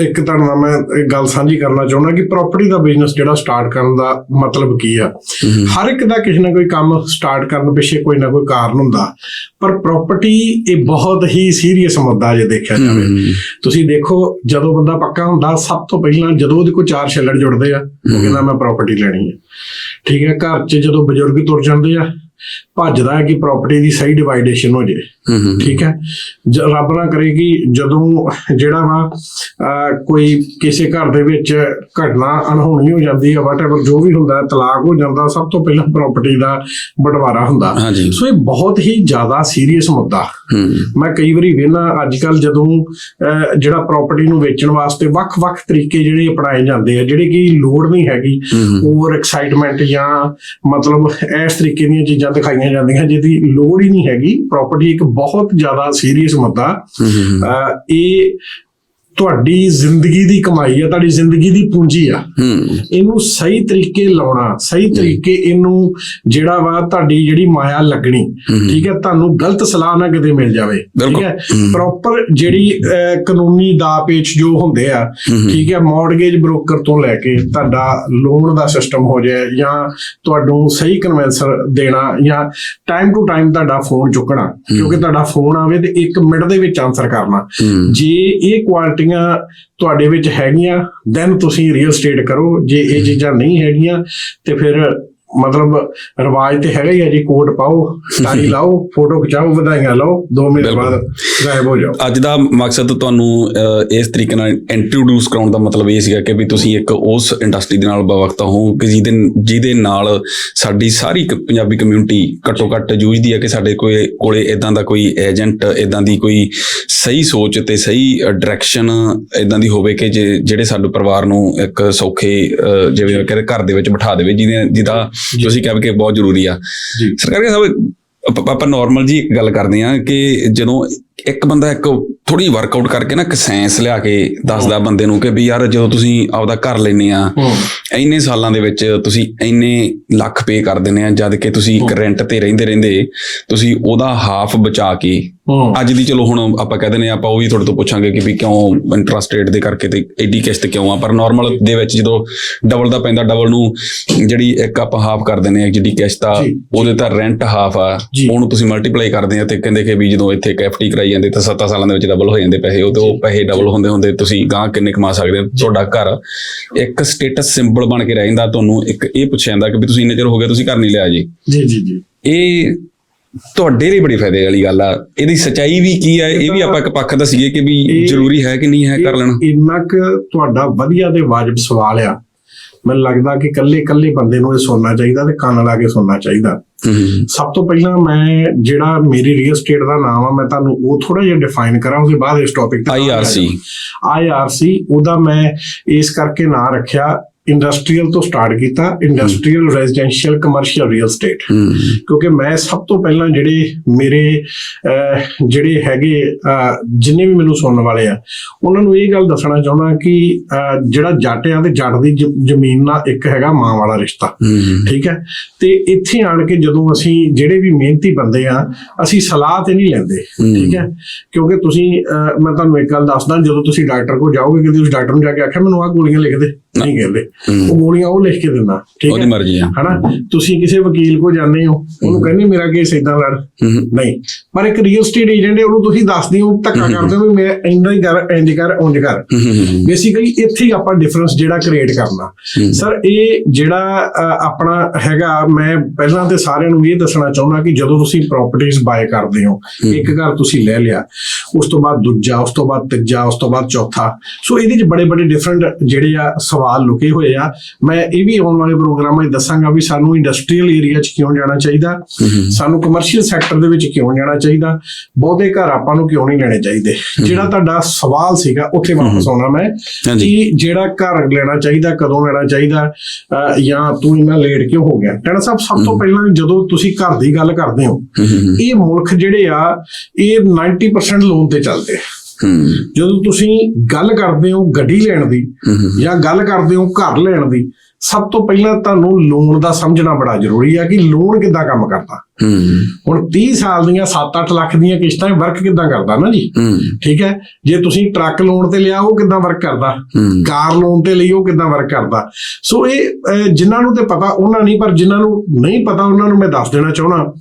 ਇੱਕ ਤੁਹਾਡੇ ਨਾਲ ਮੈਂ ਇੱਕ ਗੱਲ ਸਾਂਝੀ ਕਰਨਾ ਚਾਹੁੰਦਾ ਕਿ ਪ੍ਰਾਪਰਟੀ ਦਾ ਬਿਜ਼ਨਸ ਜਿਹੜਾ ਸਟਾਰਟ ਕਰਨ ਦਾ ਮਤਲਬ ਕੀ ਆ? ਹਰ ਇੱਕ ਦਾ ਕਿਸੇ ਨਾ ਕੋਈ ਕੰਮ ਸਟਾਰਟ ਕਰਨ ਪਿੱਛੇ ਕੋਈ ਨਾ ਕੋਈ ਕਾਰਨ ਹੁੰਦਾ ਪਰ ਪ੍ਰਾਪਰਟੀ ਇਹ ਬਹੁਤ ਹੀ ਸੀਰੀਅਸ ਮੁੱਦਾ ਜੇ ਦੇਖਿਆ ਜਾਵੇ। ਤੁਸੀਂ ਦੇਖੋ ਜਦੋਂ ਬੰਦਾ ਪੱਕਾ ਹੁੰਦਾ ਸਭ ਤੋਂ ਪਹਿਲਾਂ ਜਦੋਂ ਉਹਦੇ ਕੋਲ ਚਾਰ ਛੱਲੜ ਜੁੜਦੇ ਆ ਉਹ ਕਹਿੰਦਾ ਮੈਂ ਪ੍ਰਾਪਰਟੀ ਲੈਣੀ ਹੈ ਠੀਕ ਹੈ, ਘਰ 'ਚ ਜਦੋਂ ਬਜ਼ੁਰਗ ਤੁਰ ਜਾਂਦੇ ਆ, ਭੱਜਦਾ ਹੈ ਕਿ ਪ੍ਰਾਪਰਟੀ ਦੀ ਸਹੀ ਡਿਵਾਈਡੇਸ਼ਨ ਹੋ ਜੇ ਠੀਕ ਹੈ? ਰੱਬ ਨਾ ਕਰੇ ਕਿ ਜਦੋਂ ਜਿਹੜਾ ਵਾ ਕੋਈ ਕਿਸੇ ਘਰ ਦੇ ਵਿੱਚ ਘਟਨਾ ਅਣਹੋਣੀ ਹੋ ਜਾਂਦੀ ਹੈ ਵਾਟਐਵਰ ਜੋ ਵੀ ਹੁੰਦਾ ਤਲਾਕ ਹੋ ਜਾਂਦਾ ਸਭ ਤੋਂ ਪਹਿਲਾਂ ਪ੍ਰਾਪਰਟੀ ਦਾ ਬਟਵਾਰਾ ਹੁੰਦਾ। ਸੋ ਇਹ ਬਹੁਤ ਹੀ ਜ਼ਿਆਦਾ ਸੀਰੀਅਸ ਮੁੱਦਾ। ਮੈਂ ਕਈ ਵਾਰੀ ਵੇਖਣਾ ਅੱਜ ਕੱਲ ਜਦੋਂ ਜਿਹੜਾ ਪ੍ਰਾਪਰਟੀ ਨੂੰ ਵੇਚਣ ਵਾਸਤੇ ਵੱਖ-ਵੱਖ ਤਰੀਕੇ ਜਿਹੜੇ ਅਪਣਾਏ ਜਾਂਦੇ ਆ ਜਿਹੜੇ ਕਿ ਲੋੜ ਨਹੀਂ ਹੈਗੀ ਓਵਰ ਐਕਸਾਈਟਮੈਂਟ ਜਾਂ ਮਤਲਬ ਇਸ ਤਰੀਕੇ ਦੀਆਂ ਚੀਜ਼ਾਂ ਦਿਖਾਈਆਂ ਜਾਂਦੀਆਂ ਜਿਹਦੀ ਲੋੜ ਹੀ ਨਹੀਂ ਹੈਗੀ ਪ੍ਰਾਪਰਟੀ ਇੱਕ ਬਹੁਤ ਜ਼ਿਆਦਾ ਸੀਰੀਅਸ ਮੁੱਦਾ। ਇਹ ਤੁਹਾਡੀ ਜ਼ਿੰਦਗੀ ਦੀ ਕਮਾਈ ਆ ਤੁਹਾਡੀ ਜ਼ਿੰਦਗੀ ਦੀ ਪੂੰਜੀ ਆ। ਇਹਨੂੰ ਸਹੀ ਤਰੀਕੇ ਲਾਉਣਾ ਸਹੀ ਤਰੀਕੇ ਇਹਨੂੰ ਜਿਹੜਾ ਵਾ ਤੁਹਾਡੀ ਜਿਹੜੀ ਮਾਇਆ ਲੱਗਣੀ ਠੀਕ ਹੈ ਤੁਹਾਨੂੰ ਗਲਤ ਸਲਾਹ ਨਾ ਕਿਤੇ ਮਿਲ ਜਾਵੇ ਠੀਕ। ਹੈ। ਪ੍ਰੋਪਰ ਜਿਹੜੀ ਕਾਨੂੰਨੀ ਦਾ ਪੇਚ ਜੋ ਹੁੰਦੇ ਆ। ਠੀਕ ਹੈ ਮਾਰਗੇਜ ਬ੍ਰੋਕਰ ਤੋਂ ਲੈ ਕੇ ਤੁਹਾਡਾ ਲੋਨ ਦਾ ਸਿਸਟਮ ਹੋ ਜਾਏ ਜਾਂ ਤੁਹਾਨੂੰ ਸਹੀ ਕਨਵੈਂਸਰ ਦੇਣਾ ਜਾਂ ਟਾਈਮ ਟੂ ਟਾਈਮ ਤੁਹਾਡਾ ਫੋਨ ਚੁੱਕਣਾ ਕਿਉਂਕਿ ਤੁਹਾਡਾ ਫੋਨ ਆਵੇ ਤੇ 1 ਮਿੰਟ ਦੇ ਵਿੱਚ ਆਨਸਰ ਕਰਨਾ। ਜੇ ਇਹ ਕੁਆਲਿਟੀਆਂ ਤੁਹਾਡੇ ਵਿੱਚ ਹੈਗੀਆਂ ਦੈਨ ਤੁਸੀਂ ਰੀਅਲ ਸਟੇਟ ਕਰੋ। ਜੇ ਇਹ ਚੀਜ਼ਾਂ ਨਹੀਂ ਹੈਗੀਆਂ, ਤੇ ਫਿਰ ਮਤਲਬ ਰਿਵਾਜ ਤੇ ਹੈਗਾ ਹੀ ਆ ਜੀ ਕੋਟ ਪਾਓ ਟਾਈ ਲਾਓ ਫੋਟੋ ਖਿਚਾਓ ਵਧਾਈਆਂ ਲਓ 2 ਮਿੰਟ। ਬਾਅਦ ਗਾਇਬ ਹੋ ਜਾਓ ਅੱਜ ਦਾ ਮਕਸਦ ਤੁਹਾਨੂੰ ਇਸ ਤਰੀਕੇ ਨਾਲ ਇੰਟਰੋਡਿਊਸ ਕਰਾਉਣ ਦਾ ਮਤਲਬ ਇਹ ਸੀਗਾ ਕਿ ਵੀ ਤੁਸੀਂ ਇੱਕ ਉਸ ਇੰਡਸਟਰੀ ਦੇ ਨਾਲ ਬਵਕਤਾ ਹੋ ਕਿ ਜਿਹਦੇ ਜਿਹਦੇ ਨਾਲ ਸਾਡੀ ਸਾਰੀ ਪੰਜਾਬੀ ਕਮਿਊਨਿਟੀ ਘੱਟੋ ਘੱਟ ਜੂਝਦੀ ਹੈ ਕਿ ਸਾਡੇ ਕੋਲੇ ਕੋਲੇ ਇਦਾਂ ਦਾ ਕੋਈ ਏਜੰਟ ਇਦਾਂ ਦੀ ਕੋਈ ਸਹੀ ਸੋਚ ਤੇ ਸਹੀ ਡਾਇਰੈਕਸ਼ਨ ਇਦਾਂ ਦੀ ਹੋਵੇ ਕਿ ਜੇ- ਜਿਹੜੇ ਸਾਡੇ ਪਰਿਵਾਰ ਨੂੰ ਇੱਕ ਸੌਖੇ ਜਿਵੇਂ ਕਹਿੰਦੇ ਘਰ ਦੇ ਵਿੱਚ ਬਿਠਾ ਦੇਵੇ ਜਿਹਦੇ ਜਿਹਦਾ ਤੁਸੀਂ ਕਹਿ ਕਿ ਬਹੁਤ ਜ਼ਰੂਰੀ ਆ। ਸਰਕਾਰ ਸਾਹਿਬ ਆਪਾਂ- ਆਪਾਂ ਨਾਰਮਲ ਜੀ ਇੱਕ ਗੱਲ ਕਰਦੇ ਆ ਕਿ ਜਦੋਂ ਇੱਕ ਬੰਦਾ ਇੱਕ ਥੋੜੀ ਵਰਕਆਊਟ ਕਰਕੇ ਨਾ ਇੱਕ ਸਾਇੰਸ ਲਿਆ ਕੇ ਦੱਸਦਾ ਬੰਦੇ ਨੂੰ ਕਿ ਵੀ ਯਾਰ ਜਦੋਂ ਤੁਸੀਂ ਆਪਦਾ ਘਰ ਲੈਨੇ ਆ ਇੰਨੇ ਸਾਲਾਂ ਦੇ ਵਿੱਚ ਤੁਸੀਂ ਇੰਨੇ ਲੱਖ ਪੇ ਕਰ ਦਿੰਦੇ ਆ ਜਦ ਕਿ ਤੁਸੀਂ ਇੱਕ ਰੈਂਟ ਤੇ ਰਹਿੰਦੇ ਰਹਿੰਦੇ ਤੁਸੀਂ ਉਹਦਾ ਹਾਫ ਬਚਾ ਕੇ ਅੱਜ ਦੀ ਚਲੋ ਹੁਣ ਆਪਾਂ ਕਹਿੰਦੇ ਨੇ ਆਪਾਂ ਉਹ ਵੀ ਤੁਹਾਡੇ ਤੋਂ ਪੁੱਛਾਂਗੇ ਕਿ ਵੀ ਕਿਉਂ ਇੰਟਰਸਟ ਰੇਟ ਦੇ ਕਰਕੇ ਤੇ ਐਡੀ ਕਿਸ਼ਤ ਕਿਉਂ ਆ ਪਰ ਨਾਰਮਲ ਦੇ ਵਿੱਚ ਜਦੋਂ ਡਬਲ ਦਾ ਪੈਂਦਾ ਡਬਲ ਨੂੰ ਜਿਹੜੀ ਇੱਕ ਆਪਾਂ ਹਾਫ ਕਰ ਦਿੰਦੇ ਆ ਜਿਹੜੀ ਕਿਸ਼ਤ ਆ। ਉਹਦੇ ਤਾਂ ਰੈਂਟ ਹਾਫ ਆ। ਉਹਨੂੰ ਤੁਸੀਂ ਮਲਟੀਪਲਾਈ ਕਰਦੇ ਆ ਤੇ ਕਹਿੰਦੇ ਕਿ ਵੀ ਜਦੋਂ ਇੱਥੇ ਇੱਕ ਕਰਾਈ ਜਾਂਦੇ ਤਾਂ 7 ਸਾਲਾਂ ਦੇ ਵਿੱਚ ਡਬਲ ਹੋ ਜਾਂਦੇ ਪੈਸੇ ਉਹ ਤੇ ਉਹ ਪੈਸੇ ਡਬਲ ਹੁੰਦੇ ਹੁੰਦੇ ਤੁਸੀਂ ਗਾਂ ਕਿੰਨੇ ਕਮਾ ਸਕਦੇ ਹੋ? ਤੁਹਾਡਾ ਘਰ ਇੱਕ ਸਟੇਟਸ ਸਿੰਬਲ ਬਣ ਕੇ ਰਹਿ ਜਾਂਦਾ ਤੁਹਾਨੂੰ ਇੱਕ ਇਹ ਪੁੱਛਿਆ ਜਾਂਦਾ ਕਿ ਵੀ ਤੁਸੀਂ ਇੰਨੇ ਚਿਰ ਹੋ ਗਿਆ ਤੁਸੀਂ ਘਰ ਨਹੀਂ ਲਿਆ ਜੀ। ਜੀ ਜੀ ਜੀ। ਇਹ ਤੁਹਾਡੇ ਲਈ ਬੜੀ ਫਾਇਦੇ ਵਾਲੀ ਗੱਲ ਆ। ਇਹਦੀ ਸਚਾਈ ਵੀ ਕੀ ਹੈ ਇਹ ਵੀ ਆਪਾਂ ਇੱਕ ਪੱਖ ਦੱਸੀਏ ਕਿ ਵੀ ਜ਼ਰੂਰੀ ਹੈ ਕਿ ਨਹੀਂ ਹੈ ਕਰ ਲੈਣਾ? ਇੰਨਾ ਕੁ ਤੁਹਾਡਾ ਵਧੀਆ ਤੇ ਵਾਜਬ ਸਵਾਲ ਆ। ਮੈਨੂੰ ਲੱਗਦਾ ਕਿ ਕੱਲੇ ਕੱਲੇ ਬੰਦੇ ਨੂੰ ਇਹ ਸੁਣਨਾ ਚਾਹੀਦਾ ਤੇ ਕੰਨ ਲਾ ਕੇ ਸੁਣਨਾ ਚਾਹੀਦਾ। ਸਭ ਤੋਂ ਪਹਿਲਾਂ ਮੈਂ ਜਿਹੜਾ ਮੇਰੀ ਰੀਅਲ ਸਟੇਟ ਦਾ ਨਾਮ ਆ ਮੈਂ ਤੁਹਾਨੂੰ ਉਹ ਥੋੜਾ ਜਿਹਾ ਡਿਫਾਈਨ ਕਰਾਂ ਉਹਦੇ ਬਾਅਦ ਇਸ ਟੌਪਿਕ ਤੇ IRC ਆਈਆਰਸੀ ਉਹਦਾ ਮੈਂ ਇਸ ਕਰਕੇ ਨਾਂ ਰੱਖਿਆ ਇੰਡਸਟਰੀਅਲ ਤੋਂ ਸਟਾਰਟ ਕੀਤਾ industrial residential commercial real estate ਕਿਉਂਕਿ ਮੈਂ ਸਭ ਤੋਂ ਪਹਿਲਾਂ ਜਿਹੜੇ ਮੇਰੇ ਜਿਹੜੇ ਹੈਗੇ ਜਿੰਨੇ ਵੀ ਮੈਨੂੰ ਸੁਣਨ ਵਾਲੇ ਆ ਉਹਨਾਂ ਨੂੰ ਇਹ ਗੱਲ ਦੱਸਣਾ ਚਾਹੁੰਦਾ ਕਿ ਜਿਹੜਾ ਜੱਟ ਆ ਤੇ ਜੱਟ ਦੀ ਜ਼ਮੀਨ ਨਾਲ ਇੱਕ ਹੈਗਾ ਮਾਂ ਵਾਲਾ ਰਿਸ਼ਤਾ। ਠੀਕ ਹੈ? ਤੇ ਇੱਥੇ ਆਣ ਕੇ ਜਦੋਂ ਅਸੀਂ ਜਿਹੜੇ ਵੀ ਮਿਹਨਤੀ ਬੰਦੇ ਆ ਅਸੀਂ ਸਲਾਹ ਤੇ ਨਹੀਂ ਲੈਂਦੇ। ਠੀਕ ਹੈ? ਕਿਉਂਕਿ ਤੁਸੀਂ ਮੈਂ ਤੁਹਾਨੂੰ ਇੱਕ ਗੱਲ ਦੱਸਦਾ ਜਦੋਂ ਤੁਸੀਂ ਡਾਕਟਰ ਕੋਲ ਜਾਓਗੇ ਕਿ ਤੁਸੀਂ ਡਾਕਟਰ ਨੂੰ ਜਾ ਕੇ ਆਖਿਆ ਮੈਨੂੰ ਆਹ ਗੋਲੀਆਂ ਲਿਖ ਦੇ। ਨਹੀਂ ਕਹਿੰਦੇ। ਉਹ ਗੋਲੀਆਂ ਉਹ ਲਿਖ ਕੇ ਦਿੰਦਾ ਠੀਕ ਉਹਦੀ ਹੈ? ਮਰਜ਼ੀ ਆ। ਹਨਾ? ਤੁਸੀਂ ਕਿਸੇ ਵਕੀਲ ਕੋ ਜਾਂਦੇ ਹੋ ਉਹਨੂੰ ਕਹਿੰਦੇ ਮੇਰਾ ਕੇਸ ਇਦਾਂ ਲੜ। ਨਹੀਂ। ਪਰ ਇੱਕ ਰੀਅਲ ਸਟੇਟ ਏਜੰਟ ਹੈ ਉਹਨੂੰ ਤੁਸੀਂ ਦੱਸਦੇ ਹੋ ਧੱਕਾ ਕਰਦੇ ਹੋ ਵੀ ਮੈਂ ਇੰਨਾ ਹੀ ਕਰ ਇੰਜ ਕਰ ਉਂਝ ਕਰ। ਬੇਸਿਕਲੀ ਇੱਥੇ ਹੀ ਆਪਾਂ ਡਿਫਰੈਂਸ ਜਿਹੜਾ ਕ੍ਰੀਏਟ ਕਰਨਾ। ਸਰ ਇਹ ਜਿਹੜਾ ਆਪਣਾ ਹੈਗਾ ਮੈਂ ਪਹਿਲਾਂ ਤੇ ਸਾਰਿਆਂ ਨੂੰ ਇਹ ਦੱਸਣਾ ਚਾਹੁੰਦਾ ਕਿ ਜਦੋਂ ਤੁਸੀਂ ਪ੍ਰਾਪਰਟੀਆਂ ਬਾਏ ਕਰਦੇ ਹੋ ਇੱਕ ਘਰ ਤੁਸੀਂ ਲੈ ਲਿਆ ਉਸ ਤੋਂ ਬਾਅਦ ਦੂਜਾ ਉਸ ਤੋਂ ਬਾਅਦ ਤੀਜਾ ਉਸ ਤੋਂ ਬਾਅਦ ਚੌਥਾ। ਸੋ ਇਹਦੇ ਵਿੱਚ ਬੜੇ ਬੜੇ ਡਿਫਰੈਂਟ ਜਿਹੜੇ ਆ ਸਵਾਲ ਲੁਕੇ ਹੋਏ ਆ। ਮੈਂ ਇਹ ਵੀ ਆਉਣ ਵਾਲੇ ਪ੍ਰੋਗਰਾਮਾਂ 'ਚ ਦੱਸਾਂਗਾ ਵੀ ਸਾਨੂੰ ਇੰਡਸਟਰੀਅਲ ਏਰੀਆ 'ਚ ਕਿਉਂ ਜਾਣਾ ਚਾਹੀਦਾ? ਸਾਨੂੰ ਕਮਰਸ਼ੀਅਲ ਸੈਕਟਰ ਦੇ ਵਿੱਚ ਕਿਉਂ ਜਾਣਾ ਚਾਹੀਦਾ? ਬਹੁਤੇ ਘਰ ਆਪਾਂ ਨੂੰ ਕਿਉਂ ਨਹੀਂ ਲੈਣੇ ਚਾਹੀਦੇ? ਜਿਹੜਾ ਤੁਹਾਡਾ ਸਵਾਲ ਸੀਗਾ ਉੱਥੇ ਵਾਪਸ ਆਉਣਾ ਮੈਂ ਕਿ ਜਿਹੜਾ ਘਰ ਲੈਣਾ ਚਾਹੀਦਾ ਕਦੋਂ ਲੈਣਾ ਚਾਹੀਦਾ ਜਾਂ ਤੂੰ ਇੰਨਾ ਲੇਟ ਕਿਉਂ ਹੋ ਗਿਆ? ਟੈਣਾ ਸਾਹਿਬ ਸਭ ਤੋਂ ਪਹਿਲਾਂ ਜਦੋਂ ਤੁਸੀਂ ਘਰ ਦੀ ਗੱਲ ਕਰਦੇ ਹੋ ਇਹ ਮੁਲਕ ਜਿਹੜੇ ਆ ਇਹ 90% ਲੋਨ ਤੇ ਚੱਲਦੇ ਆ। ਜਦੋਂ ਤੁਸੀਂ ਗੱਲ ਕਰਦੇ ਹੋ ਗੱਡੀ ਲੈਣ ਦੀ ਹੂੰ, ਹੂੰ। ਜਾਂ ਗੱਲ ਕਰਦੇ ਹੋ ਘਰ ਲੈਣ ਦੀ ਸਭ ਤੋਂ ਪਹਿਲਾਂ ਤੁਹਾਨੂੰ ਲੋਨ ਦਾ ਸਮਝਣਾ ਬੜਾ ਜ਼ਰੂਰੀ ਆ ਕਿ ਲੋਨ ਕਿੱਦਾਂ ਕੰਮ ਕਰਦਾ। ਹੂੰ। ਹੁਣ 30 ਸਾਲ ਦੀਆਂ 7-8 ਲੱਖ ਦੀਆਂ ਕਿਸ਼ਤਾਂ ਵਰਕ ਕਿੱਦਾਂ ਕਰਦਾ ਨਾ ਜੀ? ਹੂੰ। ਠੀਕ ਹੈ? ਜੇ ਤੁਸੀਂ ਟਰੱਕ ਲੋਨ ਤੇ ਲਿਆ ਉਹ ਕਿੱਦਾਂ ਵਰਕ ਕਰਦਾ? ਹੂੰ। ਕਾਰ ਲੋਨ ਤੇ ਲਈ ਉਹ ਕਿੱਦਾਂ ਵਰਕ ਕਰਦਾ? ਸੋ ਇਹ ਜਿਨ੍ਹਾਂ ਨੂੰ ਤੇ ਪਤਾ ਉਹਨਾਂ ਨਹੀਂ ਪਰ ਜਿਨ੍ਹਾਂ ਨੂੰ ਨਹੀਂ ਪਤਾ ਉਹਨਾਂ ਨੂੰ ਮੈਂ ਦੱਸ ਦੇਣਾ ਚਾਹਣਾ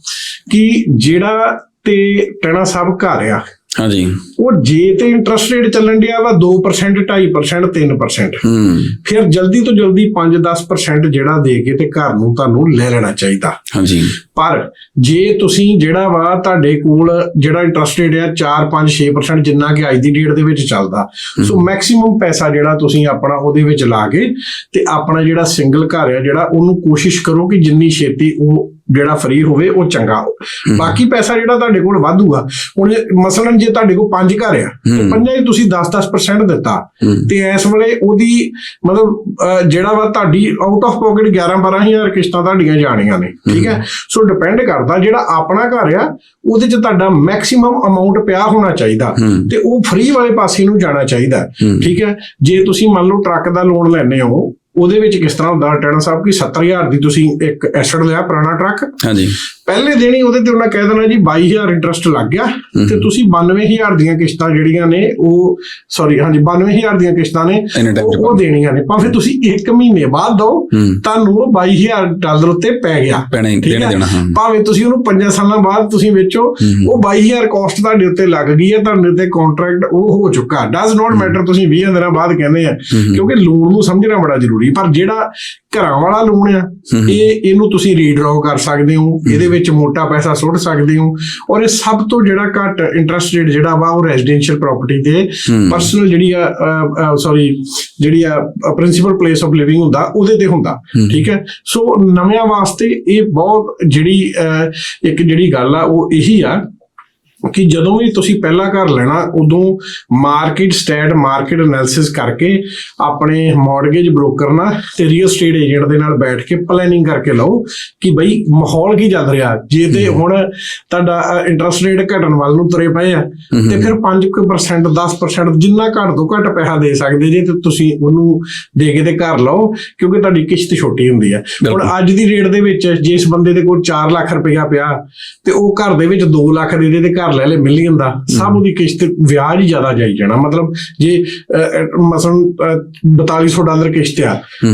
ਕਿ ਜਿਹੜਾ ਤੇ ਟਣਾ ਸਾਹਿਬ ਘਰ ਆ ਹਾਂਜੀ। ਉਹ ਜੇ ਤੇ ਇੰਟਰਸਟ ਰੇਟ ਚੱਲਣ ਡਿਆ ਵਾ 2% 2.5% 3% ਹੂੰ। ਫਿਰ ਜਲਦੀ ਤੋਂ ਜਲਦੀ 5-10% ਜਿਹੜਾ ਦੇ ਕੇ ਤੇ ਘਰ ਨੂੰ ਤੁਹਾਨੂੰ ਲੈ ਲੈਣਾ ਚਾਹੀਦਾ। ਹਾਂਜੀ। ਪਰ ਜੇ ਤੁਸੀਂ ਜਿਹੜਾ ਵਾ ਤੁਹਾਡੇ ਕੋਲ ਜਿਹੜਾ ਇੰਟਰਸਟ ਰੇਟ ਆ 4 5 6% ਜਿੰਨਾ ਕਿ ਅੱਜ ਦੀ ਡੇਟ ਦੇ ਵਿੱਚ ਚੱਲਦਾ। ਸੋ ਮੈਕਸਿਮਮ ਪੈਸਾ ਜਿਹੜਾ ਤੁਸੀਂ ਆਪਣਾ ਉਹਦੇ ਵਿੱਚ ਲਾ ਕੇ ਤੇ ਆਪਣਾ ਜਿਹੜਾ ਸਿੰਗਲ ਘਰ ਆ ਜਿਹੜਾ ਉਹਨੂੰ ਕੋਸ਼ਿਸ਼ ਕਰੋ ਕਿ ਜਿੰਨੀ ਛੇਤੀ ਉਹ ਜਿਹੜਾ ਫ੍ਰੀ ਹੋਵੇ ਉਹ ਚੰਗਾ ਹੋ। ਬਾਕੀ ਪੈਸਾ ਜਿਹੜਾ ਤੁਹਾਡੇ ਕੋਲ ਵਾਧੂਗਾ ਹੁਣ ਮਸਲਨ ਜੇ ਤੁਹਾਡੇ ਕੋਲ ਪੰਜ ਘਰ ਆ ਤੇ। ਪੰਜਾਂ ਹੀ ਤੁਸੀਂ 10-10% ਦਿੱਤਾ। ਤੇ ਇਸ ਵੇਲੇ ਉਹਦੀ ਮਤਲਬ ਜਿਹੜਾ ਵਾ ਤੁਹਾਡੀ ਆਊਟ ਆਫ ਪਾਕਟ 11-12000 ਕਿਸ਼ਤਾਂ ਤੁਹਾਡੀਆਂ ਜਾਣੀਆਂ ਨੇ ਠੀਕ ਹੈ? ਸੋ ਡਿਪੈਂਡ ਕਰਦਾ ਜਿਹੜਾ ਆਪਣਾ ਘਰ ਆ ਉਹਦੇ 'ਚ ਤੁਹਾਡਾ ਮੈਕਸਿਮਮ ਅਮਾਉਂਟ ਪਿਆ ਹੋਣਾ ਚਾਹੀਦਾ। ਤੇ ਉਹ ਫ੍ਰੀ ਵਾਲੇ ਪਾਸੇ ਨੂੰ ਜਾਣਾ ਚਾਹੀਦਾ। ਠੀਕ ਹੈ? ਜੇ ਤੁਸੀਂ ਮੰਨ ਲਓ ਟਰੱਕ ਦਾ ਲੋਨ ਲੈਣੇ ਹੋ ਉਹਦੇ ਵਿੱਚ ਕਿਸ ਤਰ੍ਹਾਂ ਹੁੰਦਾ ਟੈਣਾ ਸਾਹਿਬ, ਕਿ 70000 ਦੀ ਤੁਸੀਂ ਇੱਕ ਐਸਟ ਲਿਆ ਪੁਰਾਣਾ ਟਰੱਕ? ਹਾਂਜੀ। ਪਹਿਲੇ ਦਿਨ ਹੀ ਉਹਦੇ ਤੇ ਉਹਨਾਂ ਕਹਿ ਦੇਣਾ ਜੀ 22000 ਇੰਟਰਸਟ ਲੱਗ ਗਿਆ ਤੇ ਤੁਸੀਂ 92000 ਦੀਆਂ ਕਿਸ਼ਤਾਂ ਜਿਹੜੀਆਂ ਨੇ ਉਹ ਸੌਰੀ ਹਾਂਜੀ 92000 ਦੀਆਂ ਕਿਸ਼ਤਾਂ ਨੇ ਉਹ ਦੇਣੀਆਂ ਨੇ। ਭਾਵੇਂ ਤੁਸੀਂ 1 ਮਹੀਨੇ ਬਾਅਦ ਹੂੰ। ਤੁਹਾਨੂੰ ਉਹ 22000 ਡਾਲਰ ਉੱਤੇ ਪੈ ਗਿਆ। ਪੈਣੇ ਠੀਕ ਦੇਣੇ ਹੈ? ਦੇਣਾ ਹਾਂ। ਭਾਵੇਂ ਤੁਸੀਂ ਉਹਨੂੰ 5 ਸਾਲਾਂ ਬਾਅਦ ਤੁਸੀਂ ਵੇਚੋ। ਉਹ 22000 ਕਾਸਟ ਤੁਹਾਡੇ ਉੱਤੇ ਲੱਗ ਗਈ ਹੈ ਤੁਹਾਡੇ ਉੱਤੇ ਕੰਟਰੈਕਟ ਉਹ ਹੋ ਚੁੱਕਾ। ਡਸ ਨਾਟ ਮੈਟਰ ਤੁਸੀਂ 20 ਦਿਨਾਂ ਬਾਅਦ ਕਹਿੰਦੇ ਆ। ਕਿਉਂਕਿ ਲੋਨ ਨੂੰ ਸਮਝਣਾ ਬੜਾ ਜ਼ਰੂਰੀ ਪਰ ਜਿਹੜਾ ਘਰਾਂ ਵਾਲਾ ਲੋਨ ਆ। ਇਹ ਇਹਨੂੰ ਤੁਸੀਂ ਰੀਡਰਾਅ ਕਰ ਸਕਦੇ ਹੋ। ਇਹਦੇ ਵਿੱਚ ਮੋਟਾ ਪੈਸਾ ਸੁੱਟ ਸਕਦੇ ਹੋ ਔਰ ਇਹ ਸਭ ਤੋਂ ਜਿਹੜਾ ਘੱਟ ਇੰਟਰਸਟ ਰੇਟ ਜਿਹੜਾ ਵਾ ਉਹ ਰੈਜ਼ੀਡੈਂਸ਼ੀਅਲ ਪ੍ਰਾਪਰਟੀ ਤੇ। ਪਰਸਨਲ ਜਿਹੜੀ ਆ ਸੌਰੀ ਜਿਹੜੀ ਆ ਪ੍ਰਿੰਸੀਪਲ ਪਲੇਸ ਆਫ ਲਿਵਿੰਗ ਹੁੰਦਾ ਉਹਦੇ ਤੇ ਹੁੰਦਾ। ਠੀਕ ਹੈ ਸੋ ਨਵਿਆਂ ਵਾਸਤੇ ਇਹ ਬਹੁਤ ਜਿਹੜੀ ਇੱਕ ਜਿਹੜੀ ਗੱਲ ਆ ਉਹ ਇਹੀ ਆ ਕਿ ਜਦੋਂ ਵੀ ਤੁਸੀਂ ਪਹਿਲਾ ਘਰ ਲੈਣਾ ਉਦੋਂ ਮਾਰਕੀਟ ਸਟੈਟ ਮਾਰਕੀਟ ਐਨਾਲਿਸਿਸ ਕਰਕੇ ਆਪਣੇ ਮਾਰਗੇਜ ਬ੍ਰੋਕਰ ਨਾਲ ਤੇ ਰੀਅਲ ਸਟੇਟ ਏਜੰਟ ਦੇ ਨਾਲ ਬੈਠ ਕੇ ਪਲੈਨਿੰਗ ਕਰਕੇ ਲਓ ਕਿ ਬਈ ਮਾਹੌਲ ਕੀ ਚੱਲ ਰਿਹਾ। ਜੇ ਤੇ ਹੁਣ ਤੁਹਾਡਾ ਇੰਟਰਸਟ ਰੇਟ ਘਟਣ ਵੱਲ ਨੂੰ ਤੁਰੇ ਪਏ ਆ ਤੇ ਫਿਰ 5% 10% ਜਿੰਨਾ ਘੱਟ ਤੋਂ ਘੱਟ ਪੈਸਾ ਦੇ ਸਕਦੇ ਜੇ ਤੇ ਤੁਸੀਂ ਉਹਨੂੰ ਦੇ ਕੇ ਤੇ ਘਰ ਲਓ ਕਿਉਂਕਿ ਤੁਹਾਡੀ ਕਿਸ਼ਤ ਛੋਟੀ ਹੁੰਦੀ ਹੈ ਹੁਣ। ਅੱਜ ਦੀ ਰੇਟ ਦੇ ਵਿੱਚ ਜਿਸ ਬੰਦੇ ਦੇ ਕੋਲ 4 ਲੱਖ ਰੁਪਇਆ ਪਿਆ ਤੇ ਉਹ ਘਰ ਦੇ ਵਿੱਚ 2 ਲੱਖ ਦੇ ਦੇ ਤੇ ਘਰ ਲੈ ਲੈ ਮਿਲੀਅਨ ਦਾ ਸਭ ਉਹਦੀ ਕਿਸ਼ਤ ਵਿਆਜ ਹੀ ਜ਼ਿਆਦਾ ਜਾਈ ਜਾਣਾ। ਮਤਲਬ ਜੇ ਮਸਲਨ 4200 ਡਾਲਰ ਕਿਸ਼ਤ ਆ।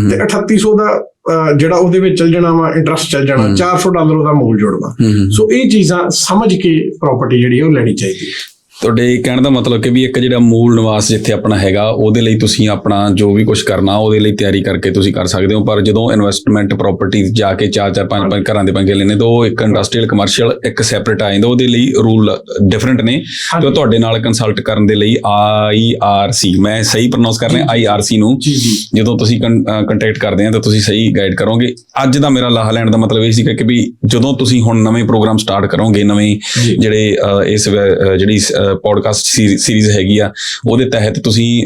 ਤੇ 3800 ਦਾ ਜਿਹੜਾ ਉਹਦੇ ਵਿੱਚ ਚੱਲ ਜਾਣਾ ਵਾ ਇੰਟਰਸਟ ਚੱਲ ਜਾਣਾ 400 ਡਾਲਰ ਉਹਦਾ ਮੂਲ ਜੁੜਨਾ ਸੋ ਇਹ ਚੀਜ਼ਾਂ ਸਮਝ ਕੇ ਪ੍ਰਾਪਰਟੀ ਜਿਹੜੀ ਉਹ ਲੈਣੀ ਚਾਹੀਦੀ ਹੈ ਤੁਹਾਡੇ ਕਹਿਣ ਦਾ ਮਤਲਬ ਕਿ ਵੀ ਇੱਕ ਜਿਹੜਾ ਮੂਲ ਨਿਵਾਸ ਜਿੱਥੇ ਆਪਣਾ ਹੈਗਾ ਉਹਦੇ ਲਈ ਤੁਸੀਂ ਆਪਣਾ ਜੋ ਵੀ ਕੁਝ ਕਰਨਾ ਉਹਦੇ ਲਈ ਤਿਆਰੀ ਕਰਕੇ ਤੁਸੀਂ ਕਰ ਸਕਦੇ ਹੋ। ਪਰ ਜਦੋਂ ਇਨਵੈਸਟਮੈਂਟ ਪ੍ਰਾਪਰਟੀ ਜਾ ਕੇ ਚਾਰ ਚਾਰ ਪੰਜ ਪੰਜ ਘਰਾਂ ਦੇ ਪੰਗੇ ਲੈਣੇ ਤਾਂ ਉਹ ਇੱਕ ਇੰਡਸਟਰੀਅਲ ਕਮਰਸ਼ੀਅਲ ਇੱਕ ਸੈਪਰੇਟ ਆ ਜਾਂਦਾ। ਉਹਦੇ ਲਈ ਰੂਲ ਡਿਫਰੈਂਟ ਨੇ। ਤੇ ਤੁਹਾਡੇ ਨਾਲ ਕੰਸਲਟ ਕਰਨ ਦੇ ਲਈ ਆਈਆਰਸੀ ਮੈਂ ਸਹੀ ਪ੍ਰੋਨਾਂਸ ਕਰ ਰਿਹਾ ਆਈਆਰਸੀ ਨੂੰ। ਜੀ ਜੀ। ਜਦੋਂ ਤੁਸੀਂ ਕੰਟੈਕਟ ਕਰਦੇ ਆ ਤਾਂ ਤੁਸੀਂ ਸਹੀ ਗਾਈਡ ਕਰੋਗੇ। ਅੱਜ ਦਾ ਮੇਰਾ ਲਾਹਾ ਲੈਣ ਦਾ ਮਤਲਬ ਇਹ ਸੀ ਕਿ ਵੀ ਜਦੋਂ ਤੁਸੀਂ ਹੁਣ ਨਵੇਂ ਪ੍ਰੋਗਰਾਮ ਸਟਾਰਟ ਕਰੋਗੇ ਨਵੇਂ। ਜਿਹੜੇ ਇਸ ਜਿਹੜੀ ਪੋਡਕਾਸਟ ਸੀਰੀਜ਼ ਹੈਗੀ ਆ ਉਹਦੇ ਤਹਿਤ ਤੁਸੀਂ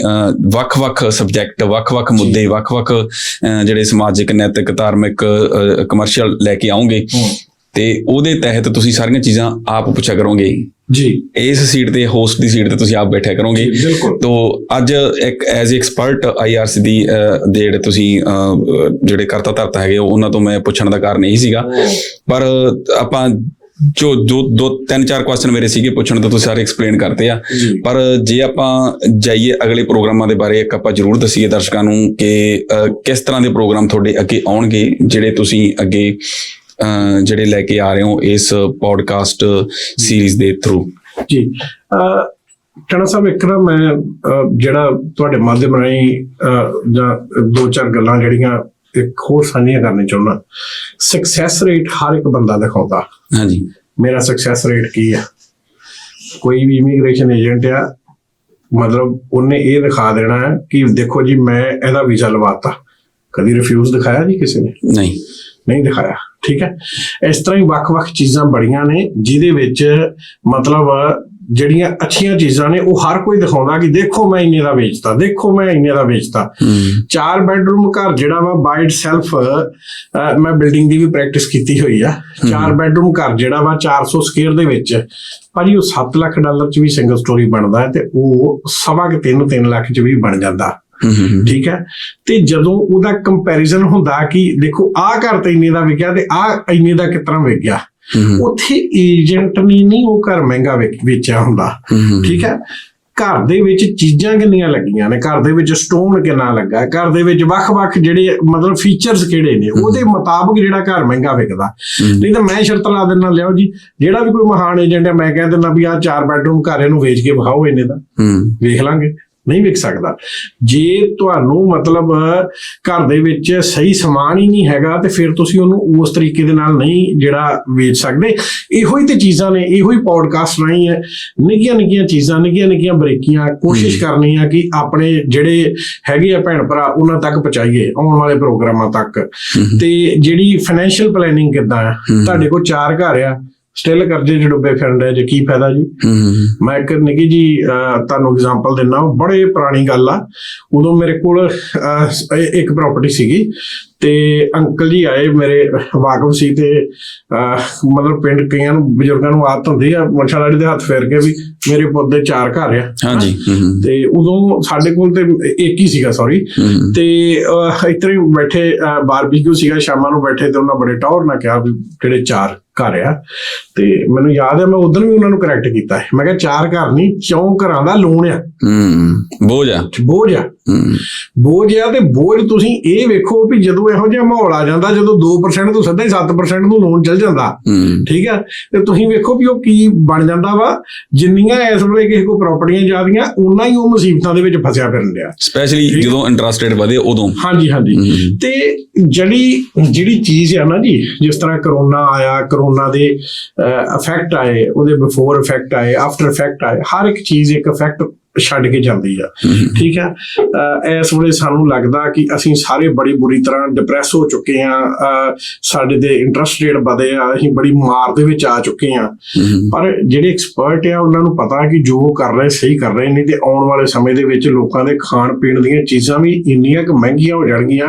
ਵੱਖ-ਵੱਖ ਸਬਜੈਕਟ ਵੱਖ-ਵੱਖ ਮੁੱਦੇ ਵੱਖ-ਵੱਖ ਜਿਹੜੇ ਸਮਾਜਿਕ ਨੈਤਿਕ ਧਾਰਮਿਕ ਕਮਰਸ਼ੀਅਲ ਲੈ ਕੇ ਆਓਗੇ ਤੇ ਉਹਦੇ ਤਹਿਤ ਤੁਸੀਂ ਸਾਰੀਆਂ ਚੀਜ਼ਾਂ ਆਪ ਪੁੱਛਿਆ ਕਰੋਗੇ। ਜੀ। ਇਸ ਸੀਟ ਤੇ ਹੋਸਟ ਦੀ ਸੀਟ ਤੇ ਤੁਸੀਂ ਆਪ ਬੈਠਿਆ ਕਰੋਗੇ। ਤੋ ਅੱਜ ਇੱਕ ਐਜ਼ ਐਕਸਪਰਟ ਆਈਆਰਸੀ ਦੀ ਜਿਹੜੇ ਤੁਸੀਂ ਜਿਹੜੇ ਕਰਤਾ ਧਰਤਾ ਹੈਗੇ ਉਹਨਾਂ ਤੋਂ ਮੈਂ ਪੁੱਛਣ ਦਾ ਕਾਰਨ ਇਹ ਸੀਗਾ। ਪਰ ਆਪਾਂ ਜੋ ਜੋ ਦੋ ਤਿੰਨ ਚਾਰ ਕੁਐਸਚਨ ਮੇਰੇ ਸੀਗੇ ਪੁੱਛਣ ਤੋਂ ਤੁਸੀਂ ਸਾਰੇ ਐਕਸਪਲੇਨ ਕਰਤੇ ਆ। ਪਰ ਜੇ ਆਪਾਂ ਜਾਈਏ ਅਗਲੇ ਪ੍ਰੋਗਰਾਮਾਂ ਦੇ ਬਾਰੇ ਇੱਕ ਆਪਾਂ ਜ਼ਰੂਰ ਦਸੀਏ ਦਰਸ਼ਕਾਂ ਨੂੰ ਕਿ ਕਿਸ ਤਰ੍ਹਾਂ ਦੇ ਪ੍ਰੋਗਰਾਮ ਤੁਹਾਡੇ ਅੱਗੇ ਆਉਣਗੇ ਜਿਹੜੇ ਤੁਸੀਂ ਅੱਗੇ ਜਿਹੜੇ ਲੈ ਕੇ ਆ ਰਹੇ ਹੋ ਇਸ ਪੋਡਕਾਸਟ ਸੀਰੀਜ਼ ਦੇ ਥਰੂ ਜੀ। ਟਣਾ ਸਾਹਿਬ ਇੱਕ ਨਾ ਮੈਂ ਜਿਹੜਾ ਤੁਹਾਡੇ ਮਾਧਿਅਮ ਰਾਹੀਂ ਜਾਂ ਦੋ ਚਾਰ ਗੱਲਾਂ ਜਿਹੜੀਆਂ ਇੱਕ ਹੋਰ ਸਾਂਝੀਆਂ ਕਰਨੀ ਚਾਹੁੰਦਾ। ਸਕਸੈਸ ਰੇਟ ਹਰ ਇੱਕ ਬੰਦਾ ਦਿਖਾਉਂਦਾ। ਹਾਂਜੀ। ਮੇਰਾ ਸਕਸੈਸ ਰੇਟ ਕੀ ਆ? ਕੋਈ ਵੀ ਇਮੀਗ੍ਰੇਸ਼ਨ ਏਜੰਟ ਆ ਮਤਲਬ ਉਹਨੇ ਇਹ ਦਿਖਾ ਦੇਣਾ ਹੈ ਕਿ ਦੇਖੋ ਜੀ ਮੈਂ ਇਹਦਾ ਵੀਜ਼ਾ ਲਵਾਤਾ ਕਦੀ ਰਿਫਿਊਜ਼ ਦਿਖਾਇਆ ਜੀ ਕਿਸੇ ਨੇ? ਨਹੀਂ। ਨਹੀਂ ਦਿਖਾਇਆ। ਠੀਕ ਹੈ? ਇਸ ਤਰ੍ਹਾਂ ਹੀ ਵੱਖ-ਵੱਖ ਚੀਜ਼ਾਂ ਬੜੀਆਂ ਨੇ ਜਿਹਦੇ ਵਿੱਚ ਮਤਲਬ ਜਿਹੜੀਆਂ ਅੱਛੀਆਂ ਚੀਜ਼ਾਂ ਨੇ ਉਹ ਹਰ ਕੋਈ ਦਿਖਾਉਂਦਾ ਕਿ ਦੇਖੋ ਮੈਂ ਇੰਨੇ ਦਾ ਵੇਚਤਾ ਦੇਖੋ ਮੈਂ ਇੰਨੇ ਦਾ ਵੇਚਤਾ। ਹੂੰ। ਚਾਰ ਬੈਡਰੂਮ ਘਰ ਜਿਹੜਾ ਵਾ ਬਾਈ ਸੈਲਫ ਮੈਂ ਬਿਲਡਿੰਗ ਦੀ ਵੀ ਪ੍ਰੈਕਟਿਸ ਕੀਤੀ ਹੋਈ ਆ। ਚਾਰ ਬੈਡਰੂਮ ਘਰ ਜਿਹੜਾ ਵਾ 400 ਸਕੁਅਰ ਦੇ ਵਿੱਚ ਭਾਜੀ ਉਹ 7 ਲੱਖ ਡਾਲਰ ਚ ਵੀ ਸਿੰਗਲ ਸਟੋਰੀ ਬਣਦਾ ਤੇ ਉਹ ਸਵਾ ਕਿ 3 3 ਲੱਖ ਚ ਵੀ ਬਣ ਜਾਂਦਾ। ਠੀਕ ਹੈ? ਤੇ ਜਦੋਂ ਉਹਦਾ ਕੰਪੈਰੀਜ਼ਨ ਹੁੰਦਾ ਕਿ ਦੇਖੋ ਆਹ ਘਰ ਤੇ ਇੰਨੇ ਦਾ ਵਿਕਿਆ ਤੇ ਆਹ ਇੰਨੇ ਦਾ ਕਿਤਨਾ ਵਿਕ ਗਿਆ ਉੱਥੇ ਏਜੰਟ ਨੇ ਨਹੀਂ ਉਹ ਘਰ ਮਹਿੰਗਾ ਵੇਚ- ਵੇਚਿਆ ਹੁੰਦਾ। ਠੀਕ ਹੈ? ਘਰ ਦੇ ਵਿੱਚ ਚੀਜ਼ਾਂ ਕਿੰਨੀਆਂ ਲੱਗੀਆਂ ਨੇ? ਘਰ ਦੇ ਵਿੱਚ ਸਟੋਨ ਕਿੰਨਾ ਲੱਗਾ? ਘਰ ਦੇ ਵਿੱਚ ਵੱਖ-ਵੱਖ ਜਿਹੜੇ ਮਤਲਬ ਫੀਚਰਸ ਕਿਹੜੇ ਨੇ? ਉਹਦੇ ਮੁਤਾਬਕ ਜਿਹੜਾ ਘਰ ਮਹਿੰਗਾ ਵਿਕਦਾ। ਨਹੀਂ ਤਾਂ ਮੈਂ ਸ਼ਰਤ ਲਾ ਦਿੰਦਾ ਲਿਆਓ ਜੀ। ਜਿਹੜਾ ਵੀ ਕੋਈ ਮਹਾਨ ਏਜੰਟ ਹੈ ਮੈਂ ਕਹਿ ਦਿੰਦਾ ਵੀ ਆਹ ਚਾਰ ਬੈਡਰੂਮ ਘਰ ਇਹਨੂੰ ਵੇਚ ਕੇ ਵਿਖਾਓ ਇੰਨੇ ਦਾ। ਵੇਖ ਲਾਂਗੇ। ਨਹੀਂ ਵਿਕ ਸਕਦਾ। ਜੇ ਤੁਹਾਨੂੰ ਮਤਲਬ ਘਰ ਦੇ ਵਿੱਚ ਸਹੀ ਸਮਾਨ ਹੀ ਨਹੀਂ ਹੈਗਾ ਤੇ ਫਿਰ ਤੁਸੀਂ ਉਹਨੂੰ ਉਸ ਤਰੀਕੇ ਦੇ ਨਾਲ ਨਹੀਂ ਜਿਹੜਾ ਵੇਚ ਸਕਦੇ। ਇਹੋ ਹੀ ਤੇ ਚੀਜ਼ਾਂ ਨੇ ਇਹੋ ਹੀ ਪੋਡਕਾਸਟ ਨਹੀਂ ਹੈ। ਨਿੱਕੀਆਂ ਨਿੱਕੀਆਂ ਚੀਜ਼ਾਂ ਨਿੱਕੀਆਂ ਨਿੱਕੀਆਂ ਬਰੀਕੀਆਂ ਕੋਸ਼ਿਸ਼ ਕਰਨੀ ਆ ਕਿ ਆਪਣੇ ਜਿਹੜੇ ਹੈਗੇ ਆ ਭੈਣ ਭਰਾ ਉਹਨਾਂ ਤੱਕ ਪਹੁੰਚਾਈਏ ਆਉਣ ਵਾਲੇ ਪ੍ਰੋਗਰਾਮਾਂ ਤੱਕ। ਤੇ ਜਿਹੜੀ ਫਾਈਨੈਂਸ਼ੀਅਲ ਪਲੈਨਿੰਗ ਕਿੱਦਾਂ ਆ ਹੂੰ। ਤੁਹਾਡੇ ਕੋਲ ਚਾਰ ਘਰ ਆ। ਸਟਿਲ ਕਰਜ਼ੇ 'ਚ ਡੁੱਬੇ ਫਿਰਨ ਦੇ ਜੇ ਕੀ ਫਾਇਦਾ ਜੀ? ਮੈਂ ਇੱਕ ਨਿੱਕੀ ਜੀ ਤੁਹਾਨੂੰ ਐਗਜ਼ਾਮਪਲ ਦਿੰਨਾ ਬੜੇ ਪੁਰਾਣੀ ਗੱਲ ਆ। ਉਦੋਂ ਮੇਰੇ ਕੋਲ ਇੱਕ ਪ੍ਰਾਪਰਟੀ ਸੀਗੀ ਤੇ ਅੰਕਲ ਜੀ ਆਏ ਮੇਰੇ ਵਾਕਫ ਸੀ ਤੇ ਮਤਲਬ ਪਿੰਡ ਕਈਆਂ ਨੂੰ ਬਜ਼ੁਰਗਾਂ ਨੂੰ ਆਦਤ ਹੁੰਦੀ ਆ ਮੱਛਾ ਲਾੜੀ ਦੇ ਹੱਥ ਫੇਰ ਕੇ ਵੀ ਮੇਰੇ ਪੁੱਤ ਦੇ ਚਾਰ ਘਰ ਆ। ਹਾਂਜੀ ਤੇ ਉਦੋਂ ਸਾਡੇ ਕੋਲ ਤੇ ਇੱਕ ਹੀ ਸੀਗਾ ਸੌਰੀ ਤੇ ਹੀ ਬੈਠੇ ਬਾਰਬੀਕਿਊ ਸੀਗਾ ਸ਼ਾਮਾਂ ਨੂੰ ਬੈਠੇ ਤੇ ਉਹਨਾਂ ਬੜੇ ਟੌਰ ਨਾਲ ਕਿਹਾ ਵੀ ਜਿਹੜੇ ਚਾਰ। ਘਰ ਆ। ਤੇ ਮੈਨੂੰ ਯਾਦ ਹੈ ਮੈਂ ਉਦੋਂ ਵੀ ਉਹਨਾਂ ਨੂੰ ਕਰੈਕਟ ਕੀਤਾ। ਮੈਂ ਕਿਹਾ ਚਾਰ ਘਰ ਨਹੀਂ ਚੌਂ ਘਰਾਂ ਦਾ ਲੋਨ ਆ। ਹੂੰ, ਬੋਝ ਆ। ਬੋਝ ਆ। ਬੋਝ ਆ ਤੇ ਬੋਝ ਤੁਸੀਂ ਇਹ ਵੇਖੋ ਵੀ ਜਦੋਂ ਇਹੋ ਜਿਹਾ ਮਾਹੌਲ ਆ ਜਾਂਦਾ ਜਦੋਂ 2% ਤੋਂ ਸਿੱਧਾ ਹੀ 7% ਨੂੰ ਲੋਨ ਚੱਲ ਜਾਂਦਾ ਠੀਕ ਹੈ ਤੇ ਤੁਸੀਂ ਵੇਖੋ ਵੀ ਉਹ ਕੀ ਬਣ ਜਾਂਦਾ ਵਾ ਜਿੰਨੀਆਂ ਇਸ ਵੇਲੇ ਕਿਸੇ ਕੋ ਪ੍ਰਾਪਰਟੀਆਂ ਜਾਂਦੀਆਂ ਉਨਾ ਹੀ ਉਹ ਮੁਸੀਬਤਾਂ ਦੇ ਵਿੱਚ ਫਸਿਆ ਫਿਰਨ ਡਿਆ। ਸਪੈਸ਼ਲੀ ਜਦੋਂ ਇੰਟਰਸਟ ਰੇਟ ਵਧੇ ਉਦੋਂ। ਹਾਂਜੀ ਹਾਂਜੀ। ਤੇ ਜਿਹੜੀ ਜਿਹੜੀ ਚੀਜ਼ ਆ ਨਾ ਜੀ ਜਿਸ ਤਰ੍ਹਾਂ ਕਰੋਨਾ ਆਇਆ ਕਰੋਨਾ ਦੇ ਇਫੈਕਟ ਆਏ ਉਹਦੇ ਬਿਫੋਰ ਇਫੈਕਟ ਆਏ ਆਫਟਰ ਇਫੈਕਟ ਆਏ ਹਰ ਇੱਕ ਚੀਜ਼ ਇੱਕ ਇਫੈਕਟ ਛੱਡ ਕੇ ਜਾਂਦੀ ਆ। ਠੀਕ ਹੈ ਇਸ ਵੇਲੇ ਸਾਨੂੰ ਲੱਗਦਾ ਕਿ ਅਸੀਂ ਸਾਰੇ ਬੜੀ ਬੁਰੀ ਤਰ੍ਹਾਂ ਡਿਪਰੈਸ ਹੋ ਚੁੱਕੇ ਆ। ਸਾਡੇ ਦੇ ਇੰਟਰਸਟ ਰੇਟ ਵਧੇ ਆ। ਅਸੀਂ ਬੜੀ ਮਾਰ ਦੇ ਵਿੱਚ ਆ ਚੁੱਕੇ ਆ। ਪਰ ਜਿਹੜੇ ਐਕਸਪਰਟ ਆ ਉਹਨਾਂ ਨੂੰ ਪਤਾ ਕਿ ਜੋ ਕਰ ਰਹੇ ਸਹੀ ਕਰ ਰਹੇ ਨਹੀਂ ਤੇ ਆਉਣ ਵਾਲੇ ਸਮੇਂ ਦੇ ਵਿੱਚ ਲੋਕਾਂ ਦੇ ਖਾਣ ਪੀਣ ਦੀਆਂ ਚੀਜ਼ਾਂ ਵੀ ਇੰਨੀਆਂ ਕੁ ਮਹਿੰਗੀਆਂ ਹੋ ਜਾਣਗੀਆਂ।